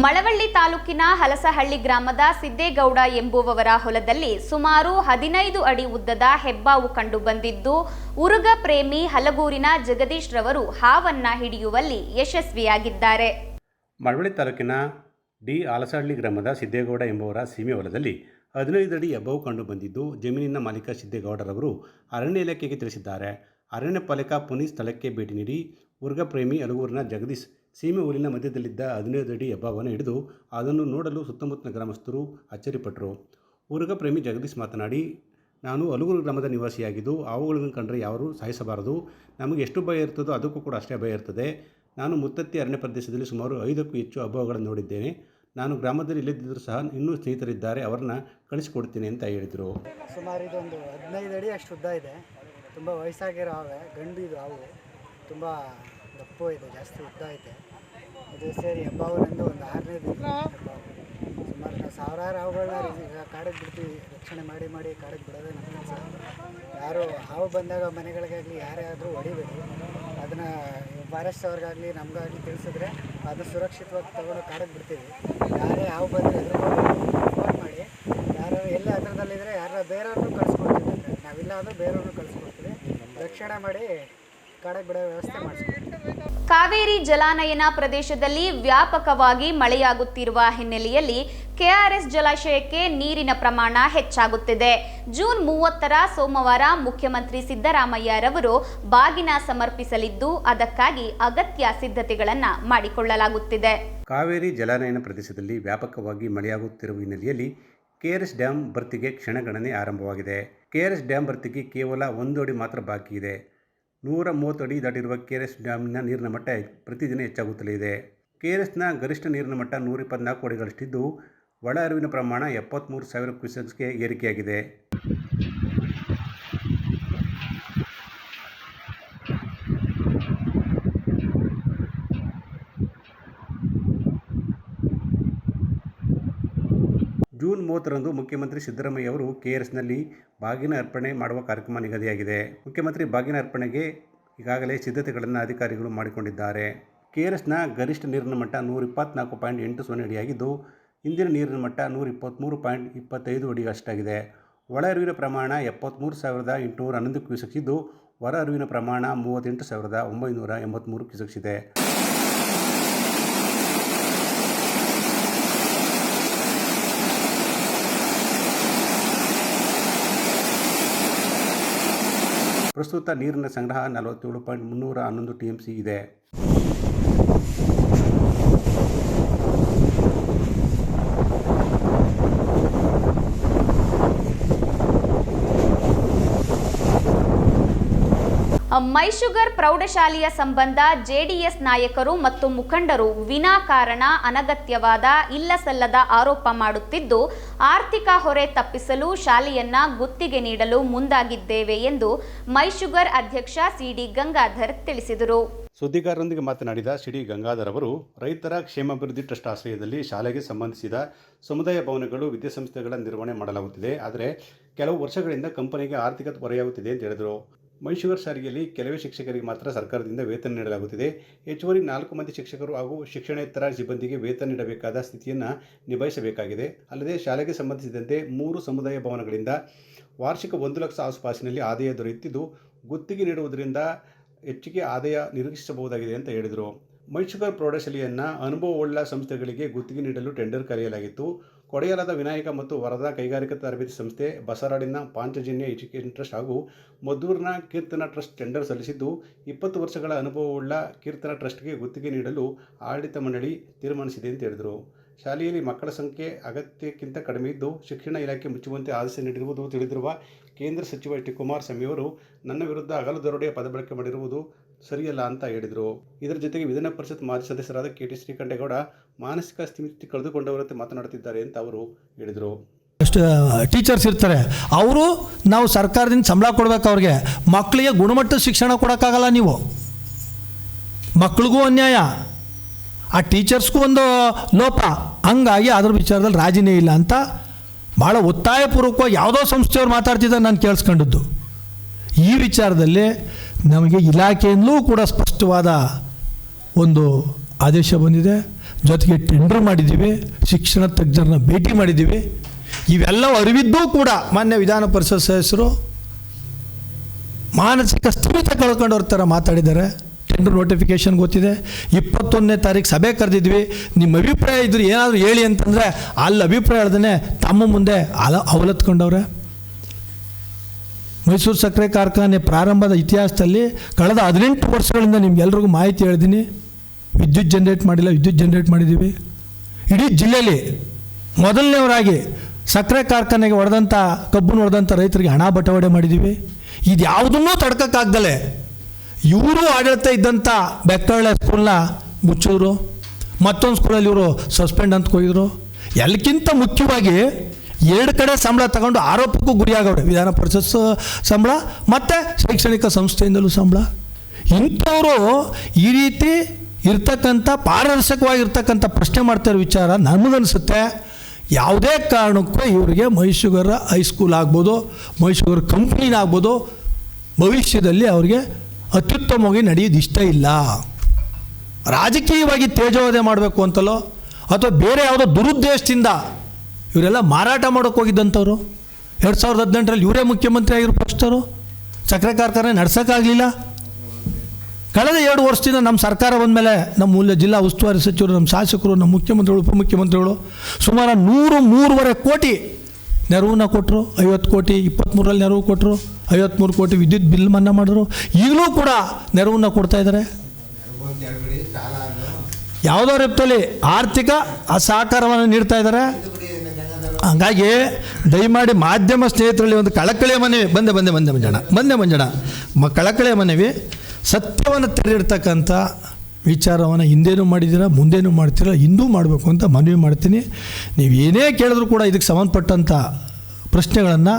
ಮಳವಳ್ಳಿ ತಾಲೂಕಿನ ಹಲಸಹಳ್ಳಿ ಗ್ರಾಮದ ಸಿದ್ದೇಗೌಡ ಎಂಬುವವರ ಹೊಲದಲ್ಲಿ ಸುಮಾರು ಹದಿನೈದು ಅಡಿ ಉದ್ದದ ಹೆಬ್ಬಾವು ಕಂಡು ಬಂದಿದ್ದು ಉರುಗ ಪ್ರೇಮಿ ಹಲಗೂರಿನ ಜಗದೀಶ್ ರವರು ಹಾವನ್ನ ಹಿಡಿಯುವಲ್ಲಿ ಯಶಸ್ವಿಯಾಗಿದ್ದಾರೆ. ಮಳವಳ್ಳಿ ತಾಲೂಕಿನ ಡಿ ಹಲಸಹಳ್ಳಿ ಗ್ರಾಮದ ಸಿದ್ದೇಗೌಡ ಎಂಬುವರ ಸೀಮೆ ಹೊಲದಲ್ಲಿ ಹದಿನೈದು ಅಡಿ ಹೆಬ್ಬಾವು ಕಂಡು ಬಂದಿದ್ದು ಜಮೀನಿನ ಮಾಲೀಕ ಸಿದ್ದೇಗೌಡರವರು ಅರಣ್ಯ ಇಲಾಖೆಗೆ ತಿಳಿಸಿದ್ದಾರೆ. ಅರಣ್ಯ ಪಾಲಿಕಾ ಪೊಲೀಸ್ ಸ್ಥಳಕ್ಕೆ ಭೇಟಿ ನೀಡಿ ಉರ್ಗಪ್ರೇಮಿ ಅಲಗೂರಿನ ಜಗದೀಶ್ ಸೀಮೆ ಊರಿನ ಮಧ್ಯದಲ್ಲಿದ್ದ ಹದಿನೈದು ಅಡಿ ಹೆಬ್ಬಾವನ್ನು ಹಿಡಿದು ಅದನ್ನು ನೋಡಲು ಸುತ್ತಮುತ್ತಲ ಗ್ರಾಮಸ್ಥರು ಅಚ್ಚರಿಪಟ್ಟರು ಉರ್ಗಪ್ರೇಮಿ ಜಗದೀಶ್ ಮಾತನಾಡಿ, ನಾನು ಅಲಗೂರು ಗ್ರಾಮದ ನಿವಾಸಿಯಾಗಿದ್ದು ಹಾವುಗಳನ್ನು ಕಂಡರೆ ಯಾರೂ ಸಾಯಿಸಬಾರದು. ನಮಗೆ ಎಷ್ಟು ಭಯ ಇರ್ತದೋ ಅದಕ್ಕೂ ಕೂಡ ಅಷ್ಟೇ ಭಯ ಇರ್ತದೆ. ನಾನು ಮುತ್ತತ್ತಿ ಅರಣ್ಯ ಪ್ರದೇಶದಲ್ಲಿ ಸುಮಾರು ಐದಕ್ಕೂ ಹೆಚ್ಚು ಹಬ್ಬಗಳನ್ನು ನೋಡಿದ್ದೇನೆ. ನಾನು ಗ್ರಾಮದಲ್ಲಿ ಇಲ್ಲದಿದ್ದರೂ ಸಹ ಇನ್ನೂ ಸ್ನೇಹಿತರಿದ್ದಾರೆ, ಅವರನ್ನ ಕಳಿಸಿಕೊಡ್ತೀನಿ ಅಂತ ಹೇಳಿದರು. ಸುಮಾರು ಇದೊಂದು ಹದಿನೈದು ಅಡಿ ಅಷ್ಟು ಉದ್ದ ಇದೆ. ತುಂಬ ವಯಸ್ಸಾಗಿರೋ ಹಾವೆ, ಗಂಡು ಇದು ಹಾವು. ತುಂಬ ದಪ್ಪು ಇದೆ ಜಾಸ್ತಿ ಉದ್ದ ಐತೆ ಇದು ಸೇರಿ ಹೆಬ್ಬಾವಿನಿಂದ ಒಂದು ಆರನೇ ದಿನ ಸುಮಾರು ಸಾವಿರಾರು ಹಾವುಗಳನ್ನ ಈಗ ಕಾಡಿಗೆ ಬಿಡ್ತೀವಿ ರಕ್ಷಣೆ ಮಾಡಿ ಮಾಡಿ ಕಾಡಿಗೆ ಬಿಡೋದೇ ನಮ್ಮ ಕೆಲಸ ಯಾರು ಹಾವು ಬಂದಾಗ ಮನೆಗಳಿಗಾಗಲಿ ಯಾರೇ ಆದರೂ ಹೊಡಿಬೇಕು ಅದನ್ನು ಫಾರೆಸ್ಟ್ ಅವ್ರಿಗಾಗಲಿ ನಮಗಾಗಲಿ ತಿಳಿಸಿದ್ರೆ ಅದನ್ನ ಸುರಕ್ಷಿತವಾಗಿ ತಗೊಂಡು ಕಾಡಕ್ಕೆ ಬಿಡ್ತೀವಿ. ಯಾರೇ ಹಾವು ಬಂದರೆ ಫೋನ್ ಮಾಡಿ. ಯಾರು ಎಲ್ಲ ಹತ್ರದಲ್ಲಿದ್ದರೆ ಯಾರು ಬೇರೆಯವ್ರನ್ನೂ ಕಳಿಸ್ಕೊಡ್ತೀವಿ ನಾವಿಲ್ಲ ಅಂದರೆ ಬೇರೆಯವ್ರನ್ನೂ ಕಳಿಸ್ಕೊಡ್ತೀವಿ ರಕ್ಷಣೆ ಮಾಡಿ ಕಾವೇರಿ ಜಲಾನಯನ ಪ್ರದೇಶದಲ್ಲಿ ವ್ಯಾಪಕವಾಗಿ ಮಳೆಯಾಗುತ್ತಿರುವ ಹಿನ್ನೆಲೆಯಲ್ಲಿ ಕೆಆರ್ಎಸ್ ಜಲಾಶಯಕ್ಕೆ ನೀರಿನ ಪ್ರಮಾಣ ಹೆಚ್ಚಾಗುತ್ತಿದೆ. ಜೂನ್ ಮೂವತ್ತರ ಸೋಮವಾರ ಮುಖ್ಯಮಂತ್ರಿ ಸಿದ್ದರಾಮಯ್ಯರವರು ಬಾಗಿನ ಸಮರ್ಪಿಸಲಿದ್ದು ಅದಕ್ಕಾಗಿ ಅಗತ್ಯ ಸಿದ್ಧತೆಗಳನ್ನು ಮಾಡಿಕೊಳ್ಳಲಾಗುತ್ತಿದೆ. ಕಾವೇರಿ ಜಲಾನಯನ ಪ್ರದೇಶದಲ್ಲಿ ವ್ಯಾಪಕವಾಗಿ ಮಳೆಯಾಗುತ್ತಿರುವ ಹಿನ್ನೆಲೆಯಲ್ಲಿ ಕೆಆರ್ಎಸ್ ಡ್ಯಾಂ ಭರ್ತಿಗೆ ಕ್ಷಣಗಣನೆ ಆರಂಭವಾಗಿದೆ. ಕೆಆರ್ಎಸ್ ಡ್ಯಾಂ ಭರ್ತಿಗೆ ಕೇವಲ ಒಂದು ಅಡಿ ಮಾತ್ರ ಬಾಕಿ ಇದೆ. ನೂರ ಮೂವತ್ತು ಅಡಿ ದಾಟಿರುವ ಎಸ್ ಡ್ಯಾಮ್ನ ನೀರಿನ ಮಟ್ಟ ಪ್ರತಿದಿನ ಹೆಚ್ಚಾಗುತ್ತಲೇ ಇದೆ. ಕೆ ಆರ್ ಎಸ್ನ ಗರಿಷ್ಠ ನೀರಿನ ಮಟ್ಟ ನೂರ ಇಪ್ಪತ್ನಾಲ್ಕು ಅಡಿಗಳಷ್ಟಿದ್ದು, ಒಳ ಅರಿವಿನ ಪ್ರಮಾಣ ಎಪ್ಪತ್ತ್ಮೂರು ಸಾವಿರ ಕ್ಯೂಸೆಕ್ಸ್ಗೆ ಏರಿಕೆಯಾಗಿದೆ ಜೂನ್ ಮೂವತ್ತರಂದು ಮುಖ್ಯಮಂತ್ರಿ ಸಿದ್ದರಾಮಯ್ಯ ಅವರು ಕೆಆರ್ಎಸ್ನಲ್ಲಿ ಬಾಗಿನ ಅರ್ಪಣೆ ಮಾಡುವ ಕಾರ್ಯಕ್ರಮ ನಿಗದಿಯಾಗಿದೆ. ಮುಖ್ಯಮಂತ್ರಿ ಬಾಗಿನ ಅರ್ಪಣೆಗೆ ಈಗಾಗಲೇ ಸಿದ್ಧತೆಗಳನ್ನು ಅಧಿಕಾರಿಗಳು ಮಾಡಿಕೊಂಡಿದ್ದಾರೆ. ಕೆಆರ್ಎಸ್ನ ಗರಿಷ್ಠ ನೀರಿನ ಮಟ್ಟ ನೂರ ಇಪ್ಪತ್ನಾಲ್ಕು ಪಾಯಿಂಟ್ ಎಂಟು ಸೊನ್ನೆ ಅಡಿಯಾಗಿದ್ದು, ಇಂದಿನ ನೀರಿನ ಮಟ್ಟ ನೂರ ಇಪ್ಪತ್ತ್ಮೂರು ಪಾಯಿಂಟ್ ಇಪ್ಪತ್ತೈದು ಅಡಿ ಅಷ್ಟಾಗಿದೆ ಒಳ ಅರಿವಿನ ಪ್ರಮಾಣ ಎಪ್ಪತ್ತ್ಮೂರು ಸಾವಿರದ ಎಂಟುನೂರ ಹನ್ನೊಂದು ಕ್ಯೂಸೆಕ್ಸ್ ಇದ್ದು, ಹೊರ ಅರಿವಿನ ಪ್ರಮಾಣ ಮೂವತ್ತೆಂಟು ಸಾವಿರದ ಒಂಬೈನೂರ ಎಂಬತ್ತ್ಮೂರು ಕ್ಯೂಸೆಕ್ಸ್ ಇದೆ. ಪ್ರಸ್ತುತ ನೀರಿನ ಸಂಗ್ರಹ ನಲವತ್ತೇಳು ಪಾಯಿಂಟ್ ಮುನ್ನೂರ ಹನ್ನೊಂದು ಟಿ ಎಂ ಸಿ ಇದೆ. ಮೈಶುಗರ್ ಪ್ರೌಢಶಾಲೆಯ ಸಂಬಂಧ ಜೆಡಿಎಸ್ ನಾಯಕರು ಮತ್ತು ಮುಖಂಡರು ವಿನಾಕಾರಣ ಅನಗತ್ಯವಾದ, ಇಲ್ಲಸಲ್ಲದ ಆರೋಪ ಮಾಡುತ್ತಿದ್ದು, ಆರ್ಥಿಕ ಹೊರೆ ತಪ್ಪಿಸಲು ಶಾಲೆಯನ್ನ ಗುತ್ತಿಗೆ ನೀಡಲು ಮುಂದಾಗಿದ್ದೇವೆ ಎಂದು ಮೈಶುಗರ್ ಅಧ್ಯಕ್ಷ ಸಿಡಿ ಗಂಗಾಧರ್ ತಿಳಿಸಿದರು. ಸುದ್ದಿಗಾರರೊಂದಿಗೆ ಮಾತನಾಡಿದ ಸಿಡಿ ಗಂಗಾಧರ್ ಅವರು, ರೈತರ ಕ್ಷೇಮಾಭಿವೃದ್ಧಿ ಟ್ರಸ್ಟ್ ಆಶ್ರಯದಲ್ಲಿ ಶಾಲೆಗೆ ಸಂಬಂಧಿಸಿದ ಸಮುದಾಯ ಭವನಗಳು ವಿದ್ಯಾಸಂಸ್ಥೆಗಳ ನಿರ್ವಹಣೆ ಮಾಡಲಾಗುತ್ತಿದೆ. ಆದರೆ, ಕೆಲವು ವರ್ಷಗಳಿಂದ ಕಂಪನಿಗೆ ಆರ್ಥಿಕ ಹೊರೆಯಾಗುತ್ತಿದೆ ಅಂತ ಹೇಳಿದರು. ಮೈಸೂರು ಸಾರಿಗೆಯಲ್ಲಿ ಕೆಲವೇ ಶಿಕ್ಷಕರಿಗೆ ಮಾತ್ರ ಸರ್ಕಾರದಿಂದ ವೇತನ ನೀಡಲಾಗುತ್ತಿದೆ. ಹೆಚ್ಚುವರಿ ನಾಲ್ಕು ಮಂದಿ ಶಿಕ್ಷಕರು ಹಾಗೂ ಶಿಕ್ಷಣೇತರ ಸಿಬ್ಬಂದಿಗೆ ವೇತನ ನೀಡಬೇಕಾದ ಸ್ಥಿತಿಯನ್ನು ನಿಭಾಯಿಸಬೇಕಾಗಿದೆ. ಅಲ್ಲದೆ ಶಾಲೆಗೆ ಸಂಬಂಧಿಸಿದಂತೆ ಮೂರು ಸಮುದಾಯ ಭವನಗಳಿಂದ ವಾರ್ಷಿಕ ಒಂದು ಲಕ್ಷ ಆಸುಪಾಸಿನಲ್ಲಿ ಆದಾಯ ದೊರೆಯುತ್ತಿದ್ದು, ಗುತ್ತಿಗೆ ನೀಡುವುದರಿಂದ ಹೆಚ್ಚಿಗೆ ಆದಾಯ ನಿರೀಕ್ಷಿಸಬಹುದಾಗಿದೆ ಅಂತ ಹೇಳಿದರು. ಮೈಸೂರು ಪ್ರೌಢಶಾಲೆಯನ್ನು ಅನುಭವವುಳ್ಳ ಸಂಸ್ಥೆಗಳಿಗೆ ಗುತ್ತಿಗೆ ನೀಡಲು ಟೆಂಡರ್ ಕರೆಯಲಾಗಿತ್ತು. ಕೊಡೆಯಲಾದ ವಿನಾಯಕ ಮತ್ತು ವರದಾ ಕೈಗಾರಿಕಾ ತರಬೇತಿ ಸಂಸ್ಥೆ ಬಸರಾಡಿನ ಪಾಂಚಜನ್ಯ ಎಜುಕೇಷನ್ ಟ್ರಸ್ಟ್ ಹಾಗೂ ಮದ್ದೂರಿನ ಕೀರ್ತನ ಟ್ರಸ್ಟ್ ಟೆಂಡರ್ ಸಲ್ಲಿಸಿದ್ದು, ಇಪ್ಪತ್ತು ವರ್ಷಗಳ ಅನುಭವವುಳ್ಳ ಕೀರ್ತನ ಟ್ರಸ್ಟ್ಗೆ ಗುತ್ತಿಗೆ ನೀಡಲು ಆಡಳಿತ ಮಂಡಳಿ ತೀರ್ಮಾನಿಸಿದೆ ಅಂತ ಹೇಳಿದರು. ಶಾಲೆಯಲ್ಲಿ ಮಕ್ಕಳ ಸಂಖ್ಯೆ ಅಗತ್ಯಕ್ಕಿಂತ ಕಡಿಮೆ ಇದ್ದು, ಶಿಕ್ಷಣ ಇಲಾಖೆ ಮುಚ್ಚುವಂತೆ ಆದೇಶ ನೀಡಿರುವುದು ತಿಳಿದಿರುವ ಕೇಂದ್ರ ಸಚಿವ ಟಿ ಕುಮಾರಸ್ವಾಮಿಯವರು ನನ್ನ ವಿರುದ್ಧ ಅಗಲು ದರೋಡೆಯ ಪದಬಳಕೆ ಮಾಡಿರುವುದು ಸರಿಯಲ್ಲ ಅಂತ ಹೇಳಿದರು. ಇದರ ಜೊತೆಗೆ ವಿಧಾನ ಪರಿಷತ್ ಮಾಜಿ ಸದಸ್ಯರಾದ ಕೆ ಟಿ ಶ್ರೀಕಂಠೇಗೌಡ ಮಾನಸಿಕ ಸ್ಥಿತಿ ಕಳೆದುಕೊಂಡವರಂತೆ ಮಾತನಾಡುತ್ತಿದ್ದಾರೆ ಅಂತ ಅವರು ಹೇಳಿದರು. ಅಷ್ಟು, ಟೀಚರ್ಸ್ ಇರ್ತಾರೆ. ಅವರು ನಾವು ಸರ್ಕಾರದಿಂದ ಸಂಬಳ ಕೊಡಬೇಕು ಅವ್ರಿಗೆ. ಮಕ್ಕಳಿಗೆ ಗುಣಮಟ್ಟದ ಶಿಕ್ಷಣ ಕೊಡೋಕ್ಕಾಗಲ್ಲ ನೀವು. ಮಕ್ಳಿಗೂ ಅನ್ಯಾಯ. ಆ ಟೀಚರ್ಸ್ಗೂ ಒಂದು ಲೋಪ. ಹಂಗಾಗಿ ಅದ್ರ ವಿಚಾರದಲ್ಲಿ ರಾಜಿನೇ ಇಲ್ಲ ಅಂತ ಭಾಳ ಒತ್ತಾಯಪೂರ್ವಕವಾಗಿ ಯಾವುದೋ ಸಂಸ್ಥೆಯವ್ರು ಮಾತಾಡ್ತಿದ್ದಾರೆ ನಾನು ಕೇಳಿಸ್ಕೊಂಡಿದ್ದು. ಈ ವಿಚಾರದಲ್ಲಿ ನಮಗೆ ಇಲಾಖೆಯಿಂದಲೂ ಕೂಡ ಸ್ಪಷ್ಟವಾದ ಒಂದು ಆದೇಶ ಬಂದಿದೆ. ಜೊತೆಗೆ ಟೆಂಡರ್ ಮಾಡಿದ್ದೀವಿ, ಶಿಕ್ಷಣ ತಜ್ಞರನ್ನ ಭೇಟಿ ಮಾಡಿದ್ದೀವಿ. ಇವೆಲ್ಲವೂ ಅರಿವಿದ್ದೂ ಕೂಡ ಮಾನ್ಯ ವಿಧಾನ ಪರಿಷತ್ ಸದಸ್ಯರು ಮಾನಸಿಕ ಸ್ಥಿಮಿತ ಕಳ್ಕೊಂಡವ್ರ ಥರ ಮಾತಾಡಿದ್ದಾರೆ. ಟೆಂಡರ್ ನೋಟಿಫಿಕೇಷನ್ ಗೊತ್ತಿದೆ. ಇಪ್ಪತ್ತೊಂದನೇ ತಾರೀಕು ಸಭೆ ಕರೆದಿದ್ವಿ. ನಿಮ್ಮ ಅಭಿಪ್ರಾಯ ಇದ್ರೆ ಏನಾದರೂ ಹೇಳಿ ಅಂತಂದರೆ ಅಲ್ಲಿ ಅಭಿಪ್ರಾಯ ಹೇಳ್ದೇ ತಮ್ಮ ಮುಂದೆ ಅಲ, ಅವಲತ್ಕೊಂಡವ್ರೆ. ಮೈಸೂರು ಸಕ್ಕರೆ ಕಾರ್ಖಾನೆ ಪ್ರಾರಂಭದ ಇತಿಹಾಸದಲ್ಲಿ ಕಳೆದ ಹದಿನೆಂಟು ವರ್ಷಗಳಿಂದ ನಿಮ್ಗೆಲ್ರಿಗೂ ಮಾಹಿತಿ ಹೇಳಿದ್ದೀನಿ. ವಿದ್ಯುತ್ ಜನ್ರೇಟ್ ಮಾಡಿಲ್ಲ, ವಿದ್ಯುತ್ ಜನ್ರೇಟ್ ಮಾಡಿದ್ದೀವಿ. ಇಡೀ ಜಿಲ್ಲೆಯಲ್ಲಿ ಮೊದಲನೇವರಾಗಿ ಸಕ್ಕರೆ ಕಾರ್ಖಾನೆಗೆ ಹೊಡೆದಂಥ ಕಬ್ಬನ್ನು ಹೊಡೆದಂಥ ರೈತರಿಗೆ ಹಣ ಬಟವಾಡೆ ಮಾಡಿದ್ದೀವಿ. ಇದು ಯಾವುದನ್ನೂ ತಡ್ಕೋಕ್ಕಾಗ್ದಲೆ ಇವರು ಆಡಳಿತ ಇದ್ದಂಥ ಬೆಕ್ಕಳ್ಳೆ ಸ್ಕೂಲ್ನ ಮುಚ್ಚಿದ್ರು ಮತ್ತೊಂದು ಸ್ಕೂಲಲ್ಲಿ ಇವರು ಸಸ್ಪೆಂಡ್ ಅಂತ ಹೋಗಿದ್ರು ಎಲ್ಲಕ್ಕಿಂತ ಮುಖ್ಯವಾಗಿ ಎರಡು ಕಡೆ ಸಂಬಳ ತಗೊಂಡು ಆರೋಪಕ್ಕೂ ಗುರಿಯಾಗವ್ರೆ. ವಿಧಾನ ಪರಿಷತ್ ಸಂಬಳ, ಮತ್ತು ಶೈಕ್ಷಣಿಕ ಸಂಸ್ಥೆಯಿಂದಲೂ ಸಂಬಳ. ಇಂಥವರು ಈ ರೀತಿ ಇರ್ತಕ್ಕಂಥ ಪಾರದರ್ಶಕವಾಗಿರ್ತಕ್ಕಂಥ ಪ್ರಶ್ನೆ ಮಾಡ್ತಿರೋ ವಿಚಾರ ನಮಗನ್ಸುತ್ತೆ ಯಾವುದೇ ಕಾರಣಕ್ಕೂ ಇವರಿಗೆ ಮೈಸೂಗರ ಹೈಸ್ಕೂಲ್ ಆಗ್ಬೋದು ಮೈಸೂಗರ ಕಂಪ್ನಿನ ಆಗ್ಬೋದು, ಭವಿಷ್ಯದಲ್ಲಿ ಅವರಿಗೆ ಅತ್ಯುತ್ತಮವಾಗಿ ನಡೆಯೋದು ಇಷ್ಟ ಇಲ್ಲ. ರಾಜಕೀಯವಾಗಿ ತೇಜೋವಧೆ ಮಾಡಬೇಕು ಅಂತಲೋ, ಅಥವಾ ಬೇರೆ ಯಾವುದೋ ದುರುದ್ದೇಶದಿಂದ ಇವರೆಲ್ಲ ಮಾರಾಟ ಮಾಡೋಕ್ಕೆ ಹೋಗಿದ್ದಂಥವ್ರು. ಎರಡು ಸಾವಿರದ ಹದಿನೆಂಟರಲ್ಲಿ ಇವರೇ ಮುಖ್ಯಮಂತ್ರಿ ಆಗಿರೋ ಪಕ್ಷದವರು. ಸಕ್ಕರೆ ಕಾರ್ಖಾನೆ ನಡ್ಸೋಕ್ಕಾಗಲಿಲ್ಲ. ಕಳೆದ ಎರಡು ವರ್ಷದಿಂದ ನಮ್ಮ ಸರ್ಕಾರ ಬಂದಮೇಲೆ ನಮ್ಮ ಮೂಲ ಜಿಲ್ಲಾ ಉಸ್ತುವಾರಿ ಸಚಿವರು, ನಮ್ಮ ಶಾಸಕರು, ನಮ್ಮ ಮುಖ್ಯಮಂತ್ರಿಗಳು, ಉಪಮುಖ್ಯಮಂತ್ರಿಗಳು ಸುಮಾರು ನೂರು ಮೂರುವರೆ ಕೋಟಿ ನೆರವನ್ನ ಕೊಟ್ಟರು ಐವತ್ತು ಕೋಟಿ ಇಪ್ಪತ್ತ್ಮೂರಲ್ಲಿ ನೆರವು ಕೊಟ್ಟರು ಐವತ್ತ್ಮೂರು ಕೋಟಿ ವಿದ್ಯುತ್ ಬಿಲ್ ಮನ್ನಾ ಮಾಡಿದ್ರು. ಈಗಲೂ ಕೂಡ ನೆರವನ್ನ ಕೊಡ್ತಾ ಇದ್ದಾರೆ. ಯಾವುದೋ ರೆಪ್ತಲ್ಲಿ ಆರ್ಥಿಕ ಸಹಕಾರವನ್ನು ನೀಡ್ತಾ ಇದ್ದಾರೆ. ಹಂಗಾಗಿ ದಯಮಾಡಿ ಮಾಧ್ಯಮ ಸ್ನೇಹಿತರಲ್ಲಿ ಒಂದು ಕಳಕಳಿಯ ಮನವಿ, ಬಂದೆ ಬಂದೆ ಬಂದೆ ಮಂಜಣ ಬಂದೆ ಮಂಜಣ ಮ ಕಳಕಳಿಯ ಮನವಿ, ಸತ್ಯವನ್ನು ತೆರೆದಿರ್ತಕ್ಕಂಥ ವಿಚಾರವನ್ನು ಹಿಂದೇನು ಮಾಡಿದ್ದೀರಾ, ಮುಂದೇನು ಮಾಡ್ತೀರಾ ಇಂದೂ ಮಾಡಬೇಕು ಅಂತ ಮನವಿ ಮಾಡ್ತೀನಿ. ನೀವು ಏನೇ ಕೇಳಿದ್ರು ಕೂಡ ಇದಕ್ಕೆ ಸಂಬಂಧಪಟ್ಟಂಥ ಪ್ರಶ್ನೆಗಳನ್ನು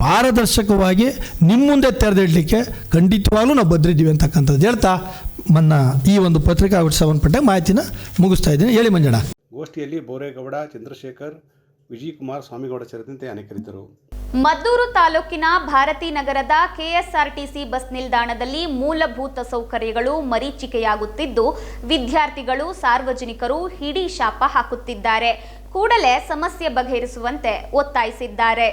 ಪಾರದರ್ಶಕವಾಗಿ ನಿಮ್ಮ ಮುಂದೆ ತೆರೆದಿಡಲಿಕ್ಕೆ ಖಂಡಿತವಾಗ್ಲೂ ನಾವು ಬದ್ರಿದ್ದೀವಿ ಅಂತಕ್ಕಂಥದ್ದು ಹೇಳ್ತಾ ನನ್ನ ಈ ಒಂದು ಪತ್ರಿಕಾ ಸಂಬಂಧಪಟ್ಟ ಮಾಹಿತಿನ ಮುಗಿಸ್ತಾ ಇದ್ದೀನಿ. ಹೇಳಿ ಮಂಜಣ್ಣ. ಗೋಷ್ಠಿಯಲ್ಲಿ ಬೋರೇಗೌಡ, ಚಂದ್ರಶೇಖರ್ ವಿಜಯಕುಮಾರ್ ಸ್ವಾಮಿಗೌಡ ಸೇರಿದಂತೆ ಅನೇಕರಿದ್ದರು. ಮದ್ದೂರು ತಾಲೂಕಿನ ಭಾರತಿ ನಗರದ ಕೆಎಸ್ಆರ್ಟಿಸಿ ಬಸ್ ನಿಲ್ದಾಣದಲ್ಲಿ ಮೂಲಭೂತ ಸೌಕರ್ಯಗಳು ಮರೀಚಿಕೆಯಾಗುತ್ತಿದ್ದು ವಿದ್ಯಾರ್ಥಿಗಳು ಸಾರ್ವಜನಿಕರು ಹಿಡಿ ಶಾಪ ಹಾಕುತ್ತಿದ್ದಾರೆ. ಕೂಡಲೇ ಸಮಸ್ಯೆ ಬಗೆಹರಿಸುವಂತೆ ಒತ್ತಾಯಿಸಿದ್ದಾರೆ.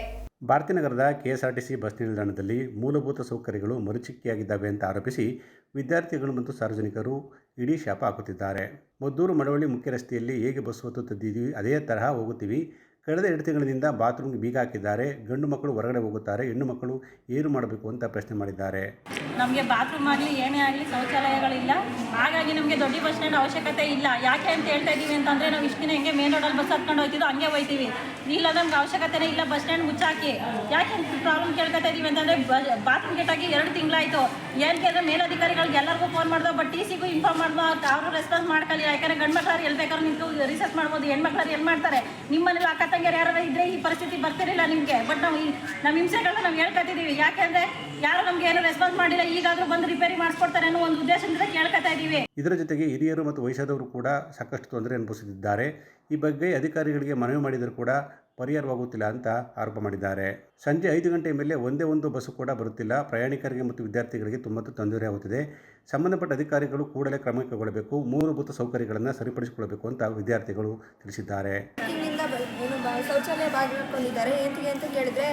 ಭಾರತೀನಗರದ ಕೆಎಸ್ಆರ್ಟಿಸಿ ಬಸ್ ನಿಲ್ದಾಣದಲ್ಲಿ ಮೂಲಭೂತ ಸೌಕರ್ಯಗಳು ಮರುಚಿಕೆಯಾಗಿದ್ದಾವೆ ಅಂತ ಆರೋಪಿಸಿ ವಿದ್ಯಾರ್ಥಿಗಳು ಮತ್ತು ಸಾರ್ವಜನಿಕರು ಇಡೀ ಶಾಪ ಹಾಕುತ್ತಿದ್ದಾರೆ. ಮದ್ದೂರು ಮಡವಳ್ಳಿ ಮುಖ್ಯ ರಸ್ತೆಯಲ್ಲಿ ಹೇಗೆ ಬಸ್ ಹೊತ್ತುತ್ತಿದ್ದೀವಿ ಅದೇ ತರಹ ಹೋಗುತ್ತೀವಿ ಕಳೆದ ಎರಡು ತಿಂಗಳಿನಿಂದ ಬಾತ್ರೂಮ್ಗೆ ಬೀಗ ಹಾಕಿದ್ದಾರೆ. ಗಂಡು ಮಕ್ಕಳು ಹೊರಗಡೆ ಹೋಗುತ್ತಾರೆ. ಹೆಣ್ಣು ಮಕ್ಕಳು ಏನು ಮಾಡಬೇಕು ಅಂತ ಪ್ರಶ್ನೆ ಮಾಡಿದ್ದಾರೆ. ನಮಗೆ ಬಾತ್ರೂಮ್ ಆಗಲಿ, ಏನೇ ಆಗಲಿ ಶೌಚಾಲಯಗಳಿಲ್ಲ. ಹಾಗಾಗಿ ನಮಗೆ ದೊಡ್ಡ ಬಸ್ ಸ್ಟ್ಯಾಂಡ್ ಅವಶ್ಯಕತೆ ಇಲ್ಲ. ಯಾಕೆ ಅಂತ ಹೇಳ್ತಾ ಇದ್ದೀವಿ ಅಂತಂದರೆ ನಾವು ಇಷ್ಟು ದಿನ ಹೆಂಗೆ ಮೇನ್ ರೋಡಲ್ಲಿ ಬಸ್ ಹತ್ಕೊಂಡು ಹೋಗ್ತಿದ್ದು ಹಂಗೆ ಹೋಗ್ತೀವಿ ಇಲ್ಲ ನಮ್ಗೆ ಅವಶ್ಯಕತೆನೇ ಇಲ್ಲ ಬಸ್ ಸ್ಟ್ಯಾಂಡ್ ಮುಚ್ಚಾಕಿ. ಯಾಕೆ ಪ್ರಾಬ್ಲಮ್ ಕೇಳ್ಕೊತಾ ಇದ್ದೀವಿ ಅಂತಂದರೆ ಬಾತ್ರೂಮ್ ಗೇಟಾಗಿ ಎರಡು ತಿಂಗಳಾಯಿತು. ಏನಕ್ಕೆ ಮೇಲ್ ಮೇಲಧಿಕಾರಿಗಳಿಗೆ ಎಲ್ಲರಿಗೂ ಫೋನ್ ಮಾಡ್ದೋ ಬಟ್ ಟಿ ಸಿಗೂ ಇನ್ಫಾರ್ಮ್ ಮಾಡ್ದೋ, ಅವರು ರೆಸ್ಪಾನ್ಸ್ ಮಾಡ್ಕೊಳ್ಳಿ ಯಾಕಂದರೆ ಗಂಡು ಮಕ್ಕಳು ಎಲ್ಲಿ ಬೇಕಾದ್ರೂ ನಿಂತು ರಿಸರ್ಚ್ ಮಾಡ್ಬೋದು ಹೆಣ್ಮಕ್ಳು ಎಲ್ಲಿ ಮಾಡ್ತಾರೆ? ನಿಮ್ಮ ಮನೇಲಿ ಅಕ್ಕ ತಂಗಿಯರು ಯಾರು ಇದ್ರೆ ಈ ಪರಿಸ್ಥಿತಿ ಬರ್ತಿರಲಿಲ್ಲ ನಿಮಗೆ. ಬಟ್ ನಾವು ನಮ್ಮ ಹಿಂಸೆಗಳನ್ನ ನಾವು ಹೇಳ್ಕೊತಿದ್ದೀವಿ ಯಾಕೆಂದ್ರೆ ಯಾರು ನಮ್ಗೆ ಏನು ರೆಸ್ಪಾನ್ಸ್ ಮಾಡಿಲ್ಲ, ಈಗಾದರೂ ಬಂದು ರಿಪೇರಿ ಮಾಡಿಸ್ಕೊಡ್ತಾರೆ ಅನ್ನೋ ಒಂದು ಉದ್ದೇಶದಿಂದ ಕೇಳ್ಕೊತಾ ಇದ್ದೀವಿ. ಇದರ ಜೊತೆಗೆ ಹಿರಿಯರು ಮತ್ತು ವಯಸ್ಸಾದವರು ಕೂಡ ಸಾಕಷ್ಟು ತೊಂದರೆ ಅನುಭವಿಸುತ್ತಿದ್ದಾರೆ ಈ ಬಗ್ಗೆ ಅಧಿಕಾರಿಗಳಿಗೆ ಮನವಿ ಮಾಡಿದರೂ ಕೂಡ ಪರಿಹಾರವಾಗುತ್ತಿಲ್ಲ ಅಂತ ಆರೋಪ ಮಾಡಿದ್ದಾರೆ. ಸಂಜೆ ಐದು ಗಂಟೆ ಮೇಲೆ ಒಂದೇ ಒಂದು ಬಸ್ಸು ಕೂಡ ಬರುತ್ತಿಲ್ಲ. ಪ್ರಯಾಣಿಕರಿಗೆ ಮತ್ತು ವಿದ್ಯಾರ್ಥಿಗಳಿಗೆ ತುಂಬ ತೊಂದರೆ ಆಗುತ್ತಿದೆ. ಸಂಬಂಧಪಟ್ಟ ಅಧಿಕಾರಿಗಳು ಕೂಡಲೇ ಕ್ರಮ ಕೈಗೊಳ್ಳಬೇಕು. ಮೂಲಭೂತ ಸೌಕರ್ಯಗಳನ್ನು ಸರಿಪಡಿಸಿಕೊಳ್ಳಬೇಕು ಅಂತ ವಿದ್ಯಾರ್ಥಿಗಳು ತಿಳಿಸಿದ್ದಾರೆ. ಶೌಚಾಲಯ ಬಾಗಿಲು ಏತಿಗೆ ಅಂತ ಕೇಳಿದ್ರೆ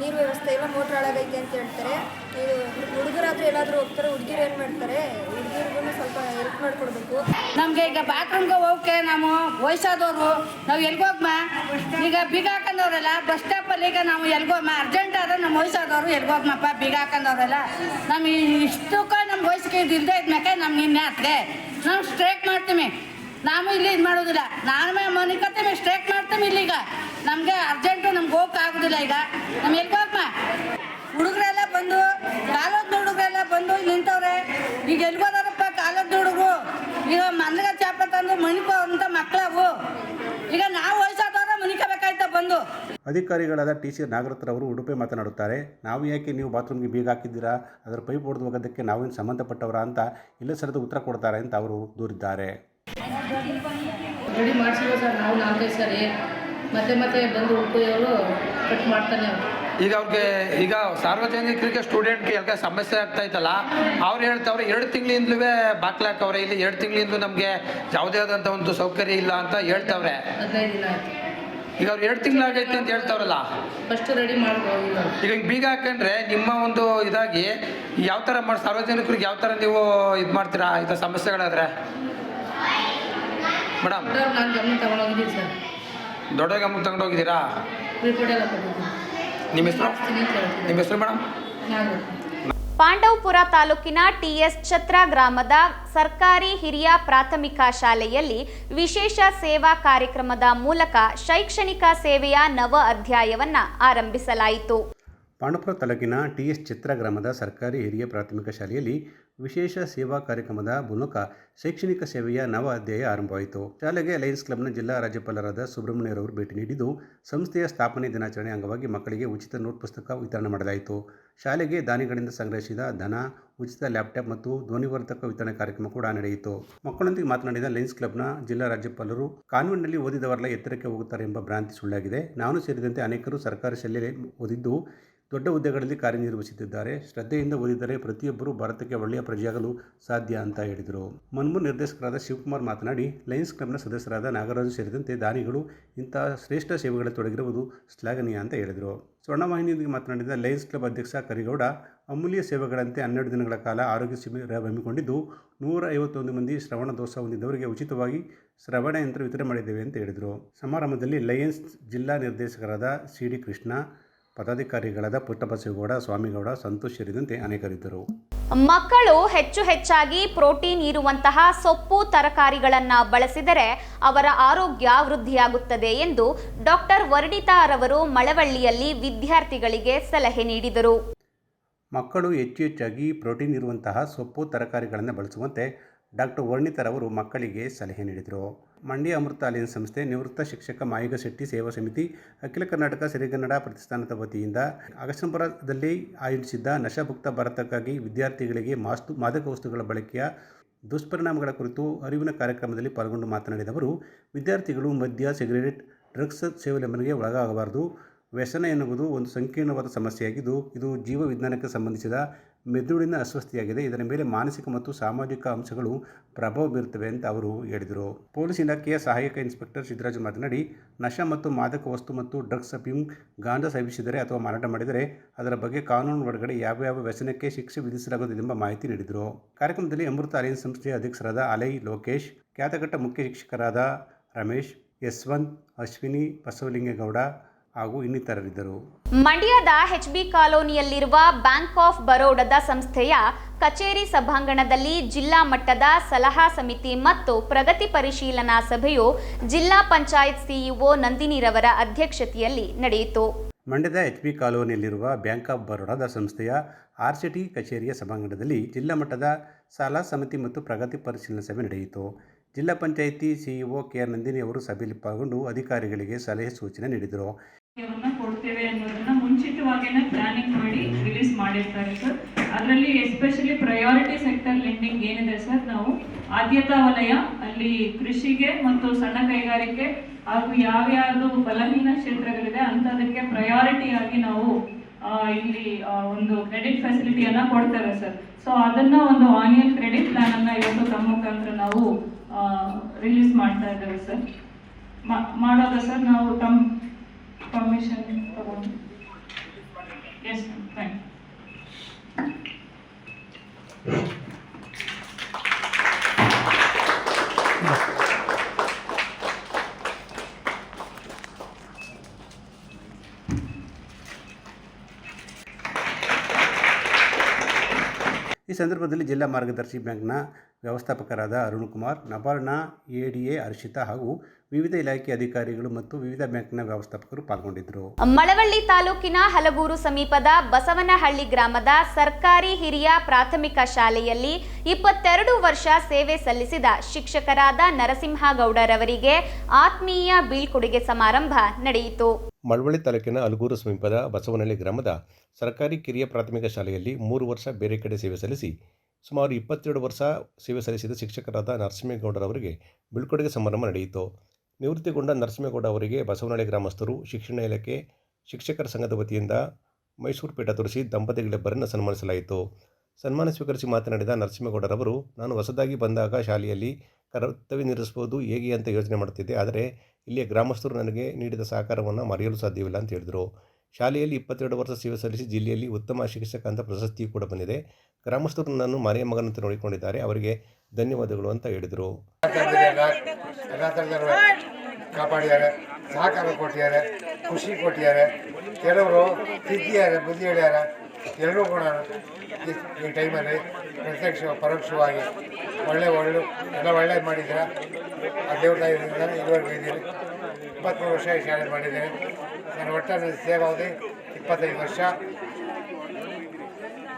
ನೀರು ವ್ಯವಸ್ಥೆ ಇಲ್ಲ ಮೋಟ್ರ್ ಹಾಳಾಗೈತೆ ಅಂತ ಹೇಳ್ತಾರೆ. ಇದು ಹುಡುಗರಾದ್ರೆ ಎಲ್ಲಾದರೂ ಹೋಗ್ತಾರೆ ಹುಡುಗಿರು ಏನು ಮಾಡ್ತಾರೆ? ಹುಡುಗಿರಿಗೂ ಸ್ವಲ್ಪ ಹೆಲ್ಪ್ ಮಾಡಿಕೊಡ್ಬೇಕು. ನಮಗೆ ಈಗ ಬಾತ್ರೂಮ್ಗೆ ಹೋಗಕ್ಕೆ ನಾವು ವಯಸ್ಸಾದವರು ನಾವು ಎಲ್ಗೋಗ್ಮ ಈಗ ಬೀಗ ಹಾಕೊಂಡವ್ರಲ್ಲ ಬಸ್ ಸ್ಟಾಪಲ್ಲಿ ಈಗ ನಾವು ಎಲ್ಗೋಗ್ಮ ಅರ್ಜೆಂಟ್ ಆದ್ರೆ ನಮ್ಮ ವಯಸ್ಸಾದವರು ಎಲ್ಗೋಗ್ಮಪ್ಪ ಬೀಗ ಹಾಕೊಂಡವ್ರಲ್ಲ ನಮಗೆ ಇಷ್ಟಕ್ಕ ವಯಸ್ಸಿಗೆ ಇದು ಇಲ್ಲದೆ ಇದ್ಮ್ಯಾಕೆ ನಮ್ಮ ನಿನ್ನೆ ಆತ್ಗೆ ನಾವು ಸ್ಟ್ರೈಕ್ ಮಾಡ್ತೀವಿ ನಾವು ಇಲ್ಲಿ ಇದು ಮಾಡೋದಿಲ್ಲ. ನಾನು ಮನಿಕತ್ತೀವಿ ಸ್ಟ್ರೈಕ್ ಮಾಡ್ತೀವಿ ಇಲ್ಲೀಗ. ನಮಗೆ ಅರ್ಜೆಂಟು ನಮ್ಗೆ ಹೋಗಕ್ಕೆ ಆಗೋದಿಲ್ಲ ಈಗ. ನಮ್ಮ ಎಲ್ಗೋಗ್ಮ ಹುಡುಗರೆಲ್ಲ ಬಂದು ಕಾಲದ ಹುಡುಗರೆಲ್ಲ ಬಂದು ಇಲ್ಲಿ ನಿಂತವ್ರೆ. ಈಗ ಎಲ್ಗೋದಾರಪ್ಪ ಕಾಲದ ಹುಡುಗರು? ಈಗ ಮನ್ಗ ಚಾಪ ತಂದು ಮಣಿಪ ಅಂತ ಮಕ್ಕಳವು ಈಗ ನಾವು ವಯಸ್ಸಾದವ್ರ ಬಂದು? ಅಧಿಕಾರಿಗಳಾದ ಟಿ ಸಿ ನಾಗರತ್ರವರು ಉಡುಪಿ ಮಾತನಾಡುತ್ತಾರೆ ನಾವು ಯಾಕೆ ನೀವು ಬಾತ್ರೂಮ್ಗೆ ಬೀಗ ಹಾಕಿದ್ದೀರಾ? ಅದರ ಪೈಪ್ ಹೊಡೆದು ಹೋಗೋದಕ್ಕೆ ನಾವೇನು ಸಂಬಂಧಪಟ್ಟವರ ಅಂತ ಇಲ್ಲ ಸರದ ಉತ್ತರ ಕೊಡ್ತಾರೆ ಅಂತ ಅವರು ದೂರಿದ್ದಾರೆ. ರೆಡಿ ಮಾಡಿಸಿಲ್ಲ ಸರ್ ನಾವು ನಾಲ್ಕೈದು ಸರಿ. ಮತ್ತೆ ಮತ್ತೆ ಬಂದು ಉಳ್ಕೋಯವರು ಕಟ್ ಮಾಡ್ತಾನೆ ಅವ್ರು. ಈಗ ಅವ್ರಿಗೆ ಈಗ ಸಾರ್ವಜನಿಕರಿಗೆ ಸ್ಟೂಡೆಂಟ್ಗೆ ಎಲ್ಲ ಸಮಸ್ಯೆ ಆಗ್ತಾ ಇತ್ತಲ್ಲ ಅವ್ರು ಹೇಳ್ತಾವ್ರೆ ಎರಡು ತಿಂಗಳಿಂದಲೂ ಬಾಕ್ಲಾಕವ್ರೆ ಇಲ್ಲಿ ಎರಡು ತಿಂಗಳಿಂದ ನಮಗೆ ಯಾವುದೇ ಆದಂಥ ಒಂದು ಸೌಕರ್ಯ ಇಲ್ಲ ಅಂತ ಹೇಳ್ತಾವ್ರೆ. ಹದಿನೈದು ದಿನ ಆಯ್ತು ಈಗ ಅವ್ರು ಎರಡು ತಿಂಗಳಾಗೈತೆ ಅಂತ ಹೇಳ್ತಾವ್ರಲ್ಲ? ಫಸ್ಟ್ ರೆಡಿ ಮಾಡ್ಬೋದು ಈಗ ಬೀಗ ಹಾಕೊಂಡ್ರೆ ನಿಮ್ಮ ಒಂದು ಇದಾಗಿ ಯಾವ ಥರ ಮಾಡಿ ಸಾರ್ವಜನಿಕರಿಗೆ ಯಾವ ಥರ ನೀವು ಇದು ಮಾಡ್ತೀರಾ ಇದು ಸಮಸ್ಯೆಗಳಾದ್ರೆ? ಮೇಡಮ್. ನಾನು ಗಮನ ತಗೊಂಡೋಗಿದ್ದೀನಿ ಸರ್. ದೊಡ್ಡ ಗಮನ ತಗೊಂಡೋಗಿದ್ದೀರಾ? ನಿಮ್ಮ ಹೆಸರು? ನಿಮ್ಮ ಹೆಸರು ಮೇಡಮ್? ಪಾಂಡವಪುರ ತಾಲೂಕಿನ ಟಿಎಸ್ ಛತ್ರ ಗ್ರಾಮದ ಸರ್ಕಾರಿ ಹಿರಿಯ ಪ್ರಾಥಮಿಕ ಶಾಲೆಯಲ್ಲಿ ವಿಶೇಷ ಸೇವಾ ಕಾರ್ಯಕ್ರಮದ ಮೂಲಕ ಶೈಕ್ಷಣಿಕ ಸೇವೆಯ ನವ ಅಧ್ಯಾಯವನ್ನು ಆರಂಭಿಸಲಾಯಿತು. ಪಾಂಡವಪುರ ತಾಲೂಕಿನ ಟಿಎಸ್ ಚಿತ್ರ ಗ್ರಾಮದ ಸರ್ಕಾರಿ ಹಿರಿಯ ಪ್ರಾಥಮಿಕ ಶಾಲೆಯಲ್ಲಿ ವಿಶೇಷ ಸೇವಾ ಕಾರ್ಯಕ್ರಮದ ಮೂಲಕ ಶೈಕ್ಷಣಿಕ ಸೇವೆಯ ನವ ಅಧ್ಯಾಯ ಆರಂಭವಾಯಿತು. ಶಾಲೆಗೆ ಲಯನ್ಸ್ ಕ್ಲಬ್ನ ಜಿಲ್ಲಾ ರಾಜ್ಯಪಾಲರಾದ ಸುಬ್ರಹ್ಮಣ್ಯರವರು ಭೇಟಿ ನೀಡಿದ್ದು, ಸಂಸ್ಥೆಯ ಸ್ಥಾಪನೆ ದಿನಾಚರಣೆ ಅಂಗವಾಗಿ ಮಕ್ಕಳಿಗೆ ಉಚಿತ ನೋಟ್ ಪುಸ್ತಕ ವಿತರಣೆ ಮಾಡಲಾಯಿತು. ಶಾಲೆಗೆ ದಾನಿಗಳಿಂದ ಸಂಗ್ರಹಿಸಿದ ಧನ, ಉಚಿತ ಲ್ಯಾಪ್ಟಾಪ್ ಮತ್ತು ಧ್ವನಿವರ್ಧಕ ವಿತರಣೆ ಕಾರ್ಯಕ್ರಮ ಕೂಡ ನಡೆಯಿತು. ಮಕ್ಕಳೊಂದಿಗೆ ಮಾತನಾಡಿದ ಲಯನ್ಸ್ ಕ್ಲಬ್ನ ಜಿಲ್ಲಾ ರಾಜ್ಯಪಾಲರು, ಕಾನ್ವೆಂಟ್ನಲ್ಲಿ ಓದಿದವರೆಲ್ಲ ಎತ್ತರಕ್ಕೆ ಹೋಗುತ್ತಾರೆ ಎಂಬ ಭ್ರಾಂತಿ ಸುಳ್ಳಾಗಿದೆ. ನಾನು ಸೇರಿದಂತೆ ಅನೇಕರು ಸರ್ಕಾರಿ ಶಾಲೆಯಲ್ಲಿ ಓದಿದ್ದು ದೊಡ್ಡ ಹುದ್ದೆಗಳಲ್ಲಿ ಕಾರ್ಯನಿರ್ವಹಿಸುತ್ತಿದ್ದಾರೆ. ಶ್ರದ್ಧೆಯಿಂದ ಓದಿದರೆ ಪ್ರತಿಯೊಬ್ಬರೂ ಭಾರತಕ್ಕೆ ಒಳ್ಳೆಯ ಪ್ರಜೆಯಾಗಲು ಸಾಧ್ಯ ಅಂತ ಹೇಳಿದರು. ಮನ್ಮೂನ್ ನಿರ್ದೇಶಕರಾದ ಶಿವಕುಮಾರ್ ಮಾತನಾಡಿ, ಲಯನ್ಸ್ ಕ್ಲಬ್ನ ಸದಸ್ಯರಾದ ನಾಗರಾಜು ಸೇರಿದಂತೆ ದಾನಿಗಳು ಇಂತಹ ಶ್ರೇಷ್ಠ ಸೇವೆಗಳಲ್ಲಿ ತೊಡಗಿರುವುದು ಶ್ಲಾಘನೀಯ ಅಂತ ಹೇಳಿದರು. ಸ್ವರ್ಣವಾಹಿನಿಯೊಂದಿಗೆ ಮಾತನಾಡಿದ ಲಯನ್ಸ್ ಕ್ಲಬ್ ಅಧ್ಯಕ್ಷ ಕರಿಗೌಡ, ಅಮೂಲ್ಯ ಸೇವೆಗಳಂತೆ ಹನ್ನೆರಡು ದಿನಗಳ ಕಾಲ ಆರೋಗ್ಯ ಶಿಬಿರ ಹಮ್ಮಿಕೊಂಡಿದ್ದು ನೂರ ಐವತ್ತೊಂದು ಮಂದಿ ಶ್ರವಣ ದೋಷ ಹೊಂದಿದ್ದವರಿಗೆ ಉಚಿತವಾಗಿ ಶ್ರವಣ ಯಂತ್ರ ವಿತರಣೆ ಮಾಡಿದ್ದೇವೆ ಅಂತ ಹೇಳಿದರು. ಸಮಾರಂಭದಲ್ಲಿ ಲಯನ್ಸ್ ಜಿಲ್ಲಾ ನಿರ್ದೇಶಕರಾದ ಸಿ ಡಿ ಕೃಷ್ಣ ಪದಾಧಿಕಾರಿಗಳಾದ ಪುಟ್ಟಬಸೇಗೌಡ ಸ್ವಾಮಿಗೌಡ ಸಂತೋಷ್ ಸೇರಿದಂತೆ ಅನೇಕರಿದ್ದರು. ಮಕ್ಕಳು ಹೆಚ್ಚು ಹೆಚ್ಚಾಗಿ ಪ್ರೋಟೀನ್ ಇರುವಂತಹ ಸೊಪ್ಪು ತರಕಾರಿಗಳನ್ನು ಬಳಸಿದರೆ ಅವರ ಆರೋಗ್ಯ ವೃದ್ಧಿಯಾಗುತ್ತದೆ ಎಂದು ಡಾಕ್ಟರ್ ವರ್ಣಿತಾರವರು ಮಳವಳ್ಳಿಯಲ್ಲಿ ವಿದ್ಯಾರ್ಥಿಗಳಿಗೆ ಸಲಹೆ ನೀಡಿದರು. ಮಕ್ಕಳು ಹೆಚ್ಚು ಹೆಚ್ಚಾಗಿ ಪ್ರೋಟೀನ್ ಇರುವಂತಹ ಸೊಪ್ಪು ತರಕಾರಿಗಳನ್ನು ಬಳಸುವಂತೆ ಡಾಕ್ಟರ್ ವರ್ಣಿತರವರು ಮಕ್ಕಳಿಗೆ ಸಲಹೆ ನೀಡಿದರು. ಮಂಡ್ಯ ಅಮೃತ ಅಲಿಯನ್ಸ್ ಸಂಸ್ಥೆ ನಿವೃತ್ತ ಶಿಕ್ಷಕ ಮಾಯಿಗ ಶೆಟ್ಟಿ ಸೇವಾ ಸಮಿತಿ, ಅಖಿಲ ಕರ್ನಾಟಕ ಸಿರಿಗನ್ನಡ ಪ್ರತಿಷ್ಠಾನದ ವತಿಯಿಂದ ಅಗಸ್ಟಂಪುರದಲ್ಲಿ ಆಯೋಜಿಸಿದ್ದ ನಶಾಭುಕ್ತ ಭಾರತಕ್ಕಾಗಿ ವಿದ್ಯಾರ್ಥಿಗಳಿಗೆ ಮಾಸ್ತು, ಮಾದಕ ವಸ್ತುಗಳ ಬಳಕೆಯ ದುಷ್ಪರಿಣಾಮಗಳ ಕುರಿತು ಅರಿವಿನ ಕಾರ್ಯಕ್ರಮದಲ್ಲಿ ಪಾಲ್ಗೊಂಡು ಮಾತನಾಡಿದ ಅವರು, ವಿದ್ಯಾರ್ಥಿಗಳು ಮದ್ಯ, ಸಿಗರೇಟ್, ಡ್ರಗ್ಸ್ ಸೇವನೆ ಒಳಗಾಗಬಾರದು. ವ್ಯಸನ ಎನ್ನುವುದು ಒಂದು ಸಂಕೀರ್ಣವಾದ ಸಮಸ್ಯೆಯಾಗಿದ್ದು, ಇದು ಜೀವ ವಿಜ್ಞಾನಕ್ಕೆ ಸಂಬಂಧಿಸಿದ ಮೆದುಳಿನ ಅಸ್ವಸ್ಥೆಯಾಗಿದೆ. ಇದರ ಮೇಲೆ ಮಾನಸಿಕ ಮತ್ತು ಸಾಮಾಜಿಕ ಅಂಶಗಳು ಪ್ರಭಾವ ಬೀರುತ್ತವೆ ಅಂತ ಅವರು ಹೇಳಿದರು. ಪೊಲೀಸ್ ಇಲಾಖೆಯ ಸಹಾಯಕ ಇನ್ಸ್ಪೆಕ್ಟರ್ ಸಿದ್ದರಾಜು ಮಾತನಾಡಿ, ನಶ ಮತ್ತು ಮಾದಕ ವಸ್ತು ಮತ್ತು ಡ್ರಗ್ಸ್ ಅಪಿಂಗ್ ಗಾಂಜಾ ಸೇವಿಸಿದರೆ ಅಥವಾ ಮಾರಾಟ ಮಾಡಿದರೆ ಅದರ ಬಗ್ಗೆ ಕಾನೂನು ಒಳಗಡೆ ಯಾವ ಯಾವ ವ್ಯಸನಕ್ಕೆ ಶಿಕ್ಷೆ ವಿಧಿಸಲಾಗುತ್ತದೆ ಎಂಬ ಮಾಹಿತಿ ನೀಡಿದರು. ಕಾರ್ಯಕ್ರಮದಲ್ಲಿ ಅಮೃತ ಅಲಯನ್ಸ್ ಸಂಸ್ಥೆಯ ಅಧ್ಯಕ್ಷರಾದ ಅಲೈ ಲೋಕೇಶ್ ಖ್ಯಾತಘಟ್ಟ ಮುಖ್ಯ ಶಿಕ್ಷಕರಾದ ರಮೇಶ್ ಯಶ್ವಂತ್ ಅಶ್ವಿನಿ ಬಸವಲಿಂಗೇಗೌಡ ಹಾಗೂ ಇನ್ನಿತರರಿದ್ದರು. ಮಂಡ್ಯದ ಎಚ್ಬಿ ಕಾಲೋನಿಯಲ್ಲಿರುವ ಬ್ಯಾಂಕ್ ಆಫ್ ಬರೋಡದ ಸಂಸ್ಥೆಯ ಕಚೇರಿ ಸಭಾಂಗಣದಲ್ಲಿ ಜಿಲ್ಲಾ ಮಟ್ಟದ ಸಲಹಾ ಸಮಿತಿ ಮತ್ತು ಪ್ರಗತಿ ಪರಿಶೀಲನಾ ಸಭೆಯು ಜಿಲ್ಲಾ ಪಂಚಾಯತ್ ಸಿಇಒ ನಂದಿನಿರವರ ಅಧ್ಯಕ್ಷತೆಯಲ್ಲಿ ನಡೆಯಿತು. ಮಂಡ್ಯದ ಎಚ್ ಬಿ ಕಾಲೋನಿಯಲ್ಲಿರುವ ಬ್ಯಾಂಕ್ ಆಫ್ ಬರೋಡಾದ ಸಂಸ್ಥೆಯ ಆರ್ ಸಿ ಟಿ ಕಚೇರಿಯ ಸಭಾಂಗಣದಲ್ಲಿ ಜಿಲ್ಲಾ ಮಟ್ಟದ ಸಲಹಾ ಸಮಿತಿ ಮತ್ತು ಪ್ರಗತಿ ಪರಿಶೀಲನಾ ಸಭೆ ನಡೆಯಿತು. ಜಿಲ್ಲಾ panchayat CEO K R Nandini ಅವರು ಸಭೆಯಲ್ಲಿ ಪಾಲ್ಗೊಂಡು ಅಧಿಕಾರಿಗಳಿಗೆ ಸಲಹೆ ಸೂಚನೆ ನೀಡಿದರು. ಮುಂಚಿತವಾಗೇನೆ ಪ್ಲಾನಿಂಗ್ ಮಾಡಿ ರಿಲೀಸ್ ಮಾಡಿರ್ತಾರೆ ಸರ್ ಅದರಲ್ಲಿ ಎಸ್ಪೆಷಲಿ ಪ್ರಯಾರಿಟಿ ಸೆಕ್ಟರ್ ಲೆಂಡಿಂಗ್ ಏನಿದೆ ಸರ್ ನಾವು ಆದ್ಯತಾ ವಲಯ, ಅಲ್ಲಿ ಕೃಷಿಗೆ ಮತ್ತು ಸಣ್ಣ ಕೈಗಾರಿಕೆ ಹಾಗೂ ಯಾವ್ಯಾವುದು ಬಲಹೀನ ಕ್ಷೇತ್ರಗಳಿದೆ ಅಂಥದಕ್ಕೆ ಪ್ರಯಾರಿಟಿ ಆಗಿ ನಾವು ಇಲ್ಲಿ ಒಂದು ಕ್ರೆಡಿಟ್ ಫೆಸಿಲಿಟಿಯನ್ನ ಕೊಡ್ತೇವೆ ಸರ್ ಸೊ ಅದನ್ನ ಒಂದು ಆನಿಯನ್ ಕ್ರೆಡಿಟ್ ಪ್ಲಾನ್ ಅನ್ನ ಇವತ್ತು ತಮ್ಮ ಮುಖಾಂತರ ನಾವು ರಿಲೀಸ್ ಮಾಡ್ತಾ ಇದ್ದೇವೆ ಸರ್ ಮಾಡೋದ ಸರ್ ನಾವು ತಮ್ಮ ಪರ್ಮಿಷನ್ ತಗೊಂಡು. ಎಸ್ ಥ್ಯಾಂಕ್ ಈ ಸಂದರ್ಭದಲ್ಲಿ ಜಿಲ್ಲಾ ಮಾರ್ಗದರ್ಶಿ ಬ್ಯಾಂಕ್ನ ವ್ಯವಸ್ಥಾಪಕರಾದ ಅರುಣ್ ಕುಮಾರ್, ನಬಾರ್ಡ್ನ ಎ ಡಿ ಎ ಹರ್ಷಿತಾ ಹಾಗೂ ವಿವಿಧ ಇಲಾಖೆ ಅಧಿಕಾರಿಗಳು ಮತ್ತು ವಿವಿಧ ಬ್ಯಾಂಕ್ನ ವ್ಯವಸ್ಥಾಪಕರು ಪಾಲ್ಗೊಂಡಿದ್ದರು. ಮಳವಳ್ಳಿ ತಾಲೂಕಿನ ಹಲಗೂರು ಸಮೀಪದ ಬಸವನಹಳ್ಳಿ ಗ್ರಾಮದ ಸರ್ಕಾರಿ ಹಿರಿಯ ಪ್ರಾಥಮಿಕ ಶಾಲೆಯಲ್ಲಿ ಇಪ್ಪತ್ತೆರಡು ವರ್ಷ ಸೇವೆ ಸಲ್ಲಿಸಿದ ಶಿಕ್ಷಕರಾದ ನರಸಿಂಹಗೌಡರವರಿಗೆ ಆತ್ಮೀಯ ಬೀಳ್ಕೊಡುಗೆ ಸಮಾರಂಭ ನಡೆಯಿತು. ಮಳವಳ್ಳಿ ತಾಲೂಕಿನ ಅಲಗೂರು ಸಮೀಪದ ಬಸವನಹಳ್ಳಿ ಗ್ರಾಮದ ಸರ್ಕಾರಿ ಕಿರಿಯ ಪ್ರಾಥಮಿಕ ಶಾಲೆಯಲ್ಲಿ ಮೂರು ವರ್ಷ ಬೇರೆ ಕಡೆ ಸೇವೆ ಸಲ್ಲಿಸಿ ಸುಮಾರು ಇಪ್ಪತ್ತೆರಡು ವರ್ಷ ಸೇವೆ ಸಲ್ಲಿಸಿದ ಶಿಕ್ಷಕರಾದ ನರಸಿಂಹೇಗೌಡರವರಿಗೆ ಬೀಳ್ಕೊಡುಗೆ ಸಮಾರಂಭ ನಡೆಯಿತು. ನಿವೃತ್ತಿಗೊಂಡ ನರಸಿಂಹೇಗೌಡ ಅವರಿಗೆ ಬಸವನಹಳ್ಳಿ ಗ್ರಾಮಸ್ಥರು ಶಿಕ್ಷಣ ಇಲಾಖೆ ಶಿಕ್ಷಕರ ಸಂಘದ ವತಿಯಿಂದ ಮೈಸೂರು ಪೀಠ ತೋರಿಸಿ ದಂಪತಿಗಳಿಬ್ಬರನ್ನು ಸನ್ಮಾನಿಸಲಾಯಿತು. ಸನ್ಮಾನ ಸ್ವೀಕರಿಸಿ ಮಾತನಾಡಿದ ನರಸಿಂಹಗೌಡರವರು, ನಾನು ಹೊಸದಾಗಿ ಬಂದಾಗ ಶಾಲೆಯಲ್ಲಿ ಕರ್ತವ್ಯ ನಿರ್ವಹಿಸುವುದು ಹೇಗೆ ಅಂತ ಯೋಚನೆ ಮಾಡುತ್ತಿದ್ದೆ. ಆದರೆ ಇಲ್ಲಿಯ ಗ್ರಾಮಸ್ಥರು ನನಗೆ ನೀಡಿದ ಸಹಕಾರವನ್ನು ಮರೆಯಲು ಸಾಧ್ಯವಿಲ್ಲ ಅಂತ ಹೇಳಿದರು. ಶಾಲೆಯಲ್ಲಿ ಇಪ್ಪತ್ತೆರಡು ವರ್ಷ ಸೇವೆ ಸಲ್ಲಿಸಿ ಜಿಲ್ಲೆಯಲ್ಲಿ ಉತ್ತಮ ಶಿಕ್ಷಕ ಅಂತ ಪ್ರಶಸ್ತಿಯೂ ಕೂಡ ಬಂದಿದೆ. ಗ್ರಾಮಸ್ಥರು ನನ್ನನ್ನು ಮನೆಯ ಮಗನಂತೆ ನೋಡಿಕೊಂಡಿದ್ದಾರೆ. ಅವರಿಗೆ ಧನ್ಯವಾದಗಳು ಅಂತ ಹೇಳಿದರು. ಎಲ್ಲ ಕಾಪಾಡಿದ್ದಾರೆ, ಸಹಕಾರ ಕೊಟ್ಟಿದ್ದಾರೆ, ಖುಷಿ ಕೊಟ್ಟಿದ್ದಾರೆ. ಕೆಲವರು ತಿದ್ದಿದ್ದಾರೆ ಬುದ್ಧಿ ಹೇಳ್ಯಾರ ಎಲ್ಲರೂ ಕೂಡ ಈ- ಟೈಮಲ್ಲಿ ಪ್ರತ್ಯಕ್ಷ, ಪರೋಕ್ಷವಾಗಿ ಒಳ್ಳೆ ಒಳ್ಳೆ, ಎಲ್ಲ ಒಳ್ಳೆ ಮಾಡಿದ್ದೀರ? ಆ ದೇವ್ರ ದಯದಿಂದ ಇದುವರೆಗೂ ಇದ್ದೀನಿ ಇಪ್ಪತ್ತ್ಮೂರು ವರ್ಷ ಈ ಶಾಲೆ ಮಾಡಿದ್ದೀನಿ ನಾನು ಒಟ್ಟಾರೆ ಸೇವಾವಧಿ ಇಪ್ಪತ್ತೈದು ವರ್ಷ.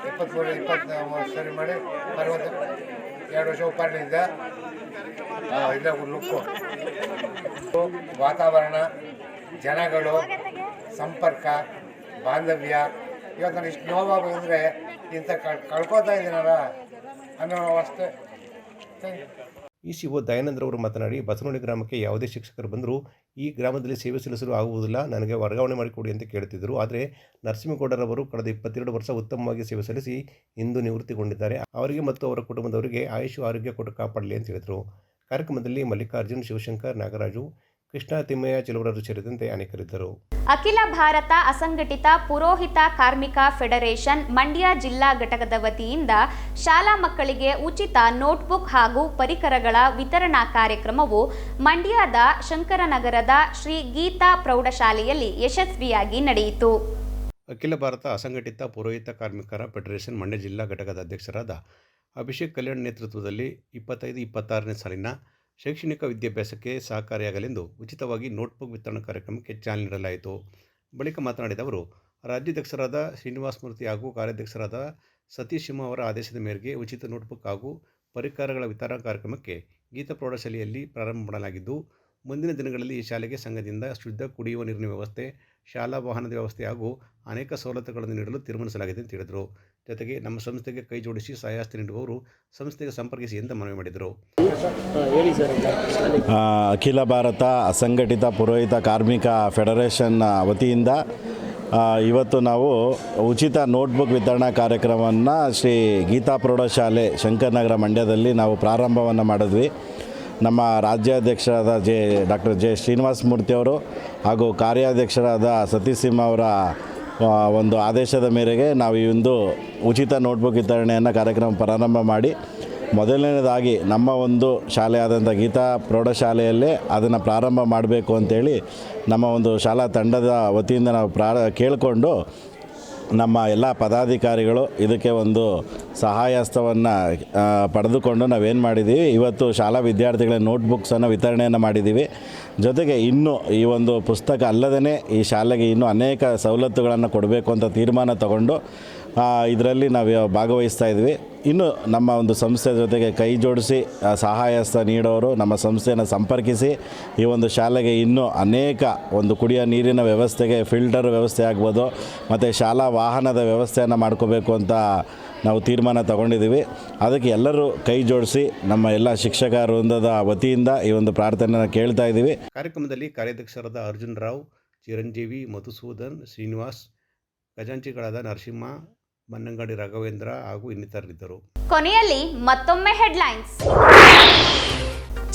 ಇಪ್ಪತ್ತ್ಮೂರು ಇಪ್ಪತ್ತು ಸರಿ ಮಾಡಿ ಅರವತ್ತು ಎರಡು ವರ್ಷ ಉಪಾರ್ಣಿದ್ದೆ ಇಲ್ಲ ಲುಕ್ಕು ವಾತಾವರಣ, ಜನಗಳು, ಸಂಪರ್ಕ, ಬಾಂಧವ್ಯ. ಇವತ್ತು ನಾನು ಇಷ್ಟು ನೋವಾಗಿ ಅಂದರೆ ಇಂಥ ಕಳ್ಕೊತಾ ಇದ್ದೀನಲ್ಲ? ಅನ್ನೋ ಅಷ್ಟೇ. ಈ ಸಿ ಒ ದಯಾನಂದ್ರವರು ಮಾತನಾಡಿ, ಬಸವನಹಳ್ಳಿ ಗ್ರಾಮಕ್ಕೆ ಯಾವುದೇ ಶಿಕ್ಷಕರು ಬಂದರೂ ಈ ಗ್ರಾಮದಲ್ಲಿ ಸೇವೆ ಸಲ್ಲಿಸಲು ಆಗುವುದಿಲ್ಲ. ನನಗೆ ವರ್ಗಾವಣೆ ಮಾಡಿಕೊಡಿ ಅಂತ ಕೇಳುತ್ತಿದ್ದರು ಆದರೆ ನರಸಿಂಹಗೌಡರವರು ಕಳೆದ ಇಪ್ಪತ್ತೆರಡು ವರ್ಷ ಉತ್ತಮವಾಗಿ ಸೇವೆ ಸಲ್ಲಿಸಿ ಇಂದು ನಿವೃತ್ತಿಗೊಂಡಿದ್ದಾರೆ. ಅವರಿಗೆ ಮತ್ತು ಅವರ ಕುಟುಂಬದವರಿಗೆ ಆಯುಷು ಆರೋಗ್ಯ ಕೊಟ್ಟು ಕಾಪಾಡಲಿ ಅಂತ ಹೇಳಿದರು. ಕಾರ್ಯಕ್ರಮದಲ್ಲಿ ಮಲ್ಲಿಕಾರ್ಜುನ್, ಶಿವಶಂಕರ್, ನಾಗರಾಜು ಕೃಷ್ಣ ತಿಮ್ಮಯ್ಯ ಚಿಲುವರರು ಸೇರಿದಂತೆ ಅನೇಕರಿದ್ದರು. ಅಖಿಲ ಭಾರತ ಅಸಂಘಟಿತ ಪುರೋಹಿತ ಕಾರ್ಮಿಕ ಫೆಡರೇಷನ್ ಮಂಡ್ಯ ಜಿಲ್ಲಾ ಘಟಕದ ವತಿಯಿಂದ ಶಾಲಾ ಮಕ್ಕಳಿಗೆ ಉಚಿತ ನೋಟ್ಬುಕ್ ಹಾಗೂ ಪರಿಕರಗಳ ವಿತರಣಾ ಕಾರ್ಯಕ್ರಮವು ಮಂಡ್ಯದ ಶಂಕರನಗರದ ಶ್ರೀ ಗೀತಾ ಪ್ರೌಢಶಾಲೆಯಲ್ಲಿ ಯಶಸ್ವಿಯಾಗಿ ನಡೆಯಿತು. ಅಖಿಲ ಭಾರತ ಅಸಂಘಟಿತ ಪುರೋಹಿತ ಕಾರ್ಮಿಕರ ಫೆಡರೇಷನ್ ಮಂಡ್ಯ ಜಿಲ್ಲಾ ಘಟಕದ ಅಧ್ಯಕ್ಷರಾದ ಅಭಿಷೇಕ್ ಕಲ್ಯಾಣ್ ನೇತೃತ್ವದಲ್ಲಿ ಇಪ್ಪತ್ತೈದು ಇಪ್ಪತ್ತಾರನೇ ಸಾಲಿನ ಶೈಕ್ಷಣಿಕ ವಿದ್ಯಾಭ್ಯಾಸಕ್ಕೆ ಸಹಕಾರಿಯಾಗಲೆಂದು ಉಚಿತವಾಗಿ ನೋಟ್ಬುಕ್ ವಿತರಣಾ ಕಾರ್ಯಕ್ರಮಕ್ಕೆ ಚಾಲನೆ ನೀಡಲಾಯಿತು. ಬಳಿಕ ಮಾತನಾಡಿದ ಅವರು, ರಾಜ್ಯಾಧ್ಯಕ್ಷರಾದ ಶ್ರೀನಿವಾಸ ಮೂರ್ತಿ ಹಾಗೂ ಕಾರ್ಯಾಧ್ಯಕ್ಷರಾದ ಸತೀಶ್ ಸಿಂಹ ಅವರ ಆದೇಶದ ಮೇರೆಗೆ ಉಚಿತ ನೋಟ್ಬುಕ್ ಹಾಗೂ ಪರಿಕರಗಳ ವಿತರಣಾ ಕಾರ್ಯಕ್ರಮಕ್ಕೆ ಗೀತಾ ಪ್ರೌಢಶಾಲೆಯಲ್ಲಿ ಪ್ರಾರಂಭ ಮಾಡಲಾಗಿದ್ದು, ಮುಂದಿನ ದಿನಗಳಲ್ಲಿ ಈ ಶಾಲೆಗೆ ಸಂಘದಿಂದ ಶುದ್ಧ ಕುಡಿಯುವ ನೀರಿನ ವ್ಯವಸ್ಥೆ, ಶಾಲಾ ವಾಹನದ ವ್ಯವಸ್ಥೆ ಹಾಗೂ ಅನೇಕ ಸವಲತ್ತುಗಳನ್ನು ನೀಡಲು ತೀರ್ಮಾನಿಸಲಾಗಿದೆ ಎಂದು ಹೇಳಿದರು. ಜೊತೆಗೆ ನಮ್ಮ ಸಂಸ್ಥೆಗೆ ಕೈ ಜೋಡಿಸಿ ಸಹಾಯಸ್ತಿ ನೀಡುವವರು ಸಂಸ್ಥೆಗೆ ಸಂಪರ್ಕಿಸಿ ಅಂತ ಮನವಿ ಮಾಡಿದರು. ಅಖಿಲ ಭಾರತ ಅಸಂಘಟಿತ ಪುರೋಹಿತ ಕಾರ್ಮಿಕ ಫೆಡರೇಷನ್ ವತಿಯಿಂದ ಇವತ್ತು ನಾವು ಉಚಿತ ನೋಟ್ಬುಕ್ ವಿತರಣಾ ಕಾರ್ಯಕ್ರಮವನ್ನು ಶ್ರೀ ಗೀತಾ ಪ್ರೌಢಶಾಲೆ ಶಂಕರನಗರ ಮಂಡ್ಯದಲ್ಲಿ ನಾವು ಪ್ರಾರಂಭವನ್ನು ಮಾಡಿದ್ವಿ. ನಮ್ಮ ರಾಜ್ಯಾಧ್ಯಕ್ಷರಾದ ಜೆ ಡಾಕ್ಟರ್ ಜೆ ಶ್ರೀನಿವಾಸ ಮೂರ್ತಿಯವರು ಹಾಗೂ ಕಾರ್ಯಾಧ್ಯಕ್ಷರಾದ ಸತೀಶ್ ಸಿಂಹ ಅವರ ಒಂದು ಆದೇಶದ ಮೇರೆಗೆ ನಾವು ಈ ಒಂದು ಉಚಿತ ನೋಟ್ಬುಕ್ ವಿತರಣೆಯನ್ನು ಕಾರ್ಯಕ್ರಮ ಪ್ರಾರಂಭ ಮಾಡಿ, ಮೊದಲನೇದಾಗಿ ನಮ್ಮ ಒಂದು ಶಾಲೆ ಆದಂಥ ಗೀತಾ ಪ್ರೌಢಶಾಲೆಯಲ್ಲೇ ಅದನ್ನು ಪ್ರಾರಂಭ ಮಾಡಬೇಕು ಅಂತೇಳಿ ನಮ್ಮ ಒಂದು ಶಾಲಾ ತಂಡದ ವತಿಯಿಂದ ನಾವು ಪ್ರಾ ಕೇಳಿಕೊಂಡು ನಮ್ಮ ಎಲ್ಲ ಪದಾಧಿಕಾರಿಗಳು ಇದಕ್ಕೆ ಒಂದು ಸಹಾಯಹಸ್ತವನ್ನು ಪಡೆದುಕೊಂಡು ನಾವೇನು ಮಾಡಿದ್ದೀವಿ ಇವತ್ತು ಶಾಲಾ ವಿದ್ಯಾರ್ಥಿಗಳ ನೋಟ್ಬುಕ್ಸನ್ನು ವಿತರಣೆಯನ್ನು ಮಾಡಿದ್ದೀವಿ ಜೊತೆಗೆ ಇನ್ನೂ ಈ ಒಂದು ಪುಸ್ತಕ ಅಲ್ಲದೇ ಈ ಶಾಲೆಗೆ ಇನ್ನೂ ಅನೇಕ ಸವಲತ್ತುಗಳನ್ನು ಕೊಡಬೇಕು ಅಂತ ತೀರ್ಮಾನ ತಗೊಂಡು ಇದರಲ್ಲಿ ನಾವು ಭಾಗವಹಿಸ್ತಾ ಇದ್ವಿ. ಇನ್ನು ನಮ್ಮ ಒಂದು ಸಂಸ್ಥೆ ಜೊತೆಗೆ ಕೈ ಜೋಡಿಸಿ ಸಹಾಯಸ್ಥ ನೀಡೋರು ನಮ್ಮ ಸಂಸ್ಥೆಯನ್ನು ಸಂಪರ್ಕಿಸಿ, ಈ ಒಂದು ಶಾಲೆಗೆ ಇನ್ನೂ ಅನೇಕ ಒಂದು ಕುಡಿಯ ನೀರಿನ ವ್ಯವಸ್ಥೆಗೆ, ಫಿಲ್ಟರ್ ವ್ಯವಸ್ಥೆ ಆಗ್ಬೋದು, ಮತ್ತು ಶಾಲಾ ವಾಹನದ ವ್ಯವಸ್ಥೆಯನ್ನು ಮಾಡ್ಕೋಬೇಕು ಅಂತ ನಾವು ತೀರ್ಮಾನ ತಗೊಂಡಿದ್ದೀವಿ. ಅದಕ್ಕೆ ಎಲ್ಲರೂ ಕೈ ಜೋಡಿಸಿ ನಮ್ಮ ಎಲ್ಲ ಶಿಕ್ಷಕ ವೃಂದದ ವತಿಯಿಂದ ಈ ಒಂದು ಪ್ರಾರ್ಥನೆಯನ್ನು ಕೇಳ್ತಾ ಇದ್ದೀವಿ. ಕಾರ್ಯಕ್ರಮದಲ್ಲಿ ಕಾರ್ಯಾಧ್ಯಕ್ಷರಾದ ಅರ್ಜುನ್ ರಾವ್ ಚಿರಂಜೀವಿ ಮಧುಸೂದನ್ ಶ್ರೀನಿವಾಸ್ ಖಜಾಂಚಿಗಳಾದ ನರಸಿಂಹ ಮನ್ನಂಗಡಿ ರಾಘವೇಂದ್ರ ಹಾಗೂ ಇನ್ನಿತರರಿದ್ದರು. ಕೊನೆಯಲ್ಲಿ ಮತ್ತೊಮ್ಮೆ ಹೆಡ್ಲೈನ್ಸ್.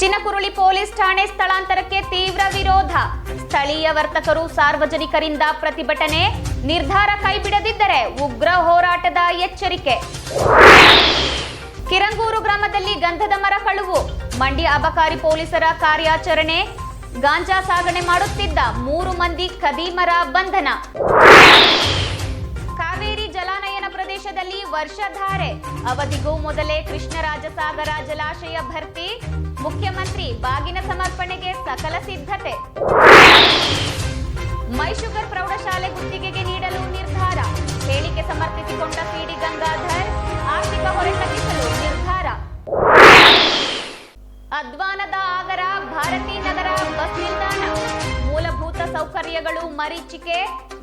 ಚಿನಕುರುಳಿ ಪೊಲೀಸ್ ಠಾಣೆ ಸ್ಥಳಾಂತರಕ್ಕೆ ತೀವ್ರ ವಿರೋಧ. ಸ್ಥಳೀಯ ವರ್ತಕರು ಸಾರ್ವಜನಿಕರಿಂದ ಪ್ರತಿಭಟನೆ. ನಿರ್ಧಾರ ಕೈಬಿಡದಿದ್ದರೆ ಉಗ್ರ ಹೋರಾಟದ ಎಚ್ಚರಿಕೆ. ಕಿರಂಗೂರು ಗ್ರಾಮದಲ್ಲಿ ಗಂಧದ ಮರ ಕಳುವು. ಮಂಡ್ಯ ಅಬಕಾರಿ ಪೊಲೀಸರ ಕಾರ್ಯಾಚರಣೆ. ಗಾಂಜಾ ಸಾಗಣೆ ಮಾಡುತ್ತಿದ್ದ ಮೂರು ಮಂದಿ ಖದೀಮರ ಬಂಧನ. ಕಾವೇರಿ ಜಲಾನಯನ ಪ್ರದೇಶದಲ್ಲಿ ವರ್ಷಧಾರೆ. ಅವಧಿಗೂ ಮೊದಲೇ ಕೃಷ್ಣರಾಜಸಾಗರ ಜಲಾಶಯ ಭರ್ತಿ. ಮುಖ್ಯಮಂತ್ರಿ ಬಾಗಿನ ಸಮರ್ಪಣೆಗೆ ಸಕಲ ಸಿದ್ಧತೆ.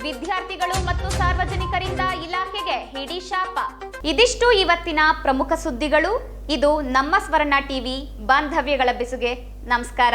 ವಿದ್ಯಾರ್ಥಿಗಳು ಮತ್ತು ಸಾರ್ವಜನಿಕರಿಂದ ಇಲಾಖೆಗೆ ಹಿಡಿ ಶಾಪ. ಇದಿಷ್ಟು ಇವತ್ತಿನ ಪ್ರಮುಖ ಸುದ್ದಿಗಳು. ಇದು ನಮ್ಮ ಸ್ವರ್ಣ ಟಿವಿ ಬಾಂಧವ್ಯಗಳ ಬೆಸುಗೆ. ನಮಸ್ಕಾರ.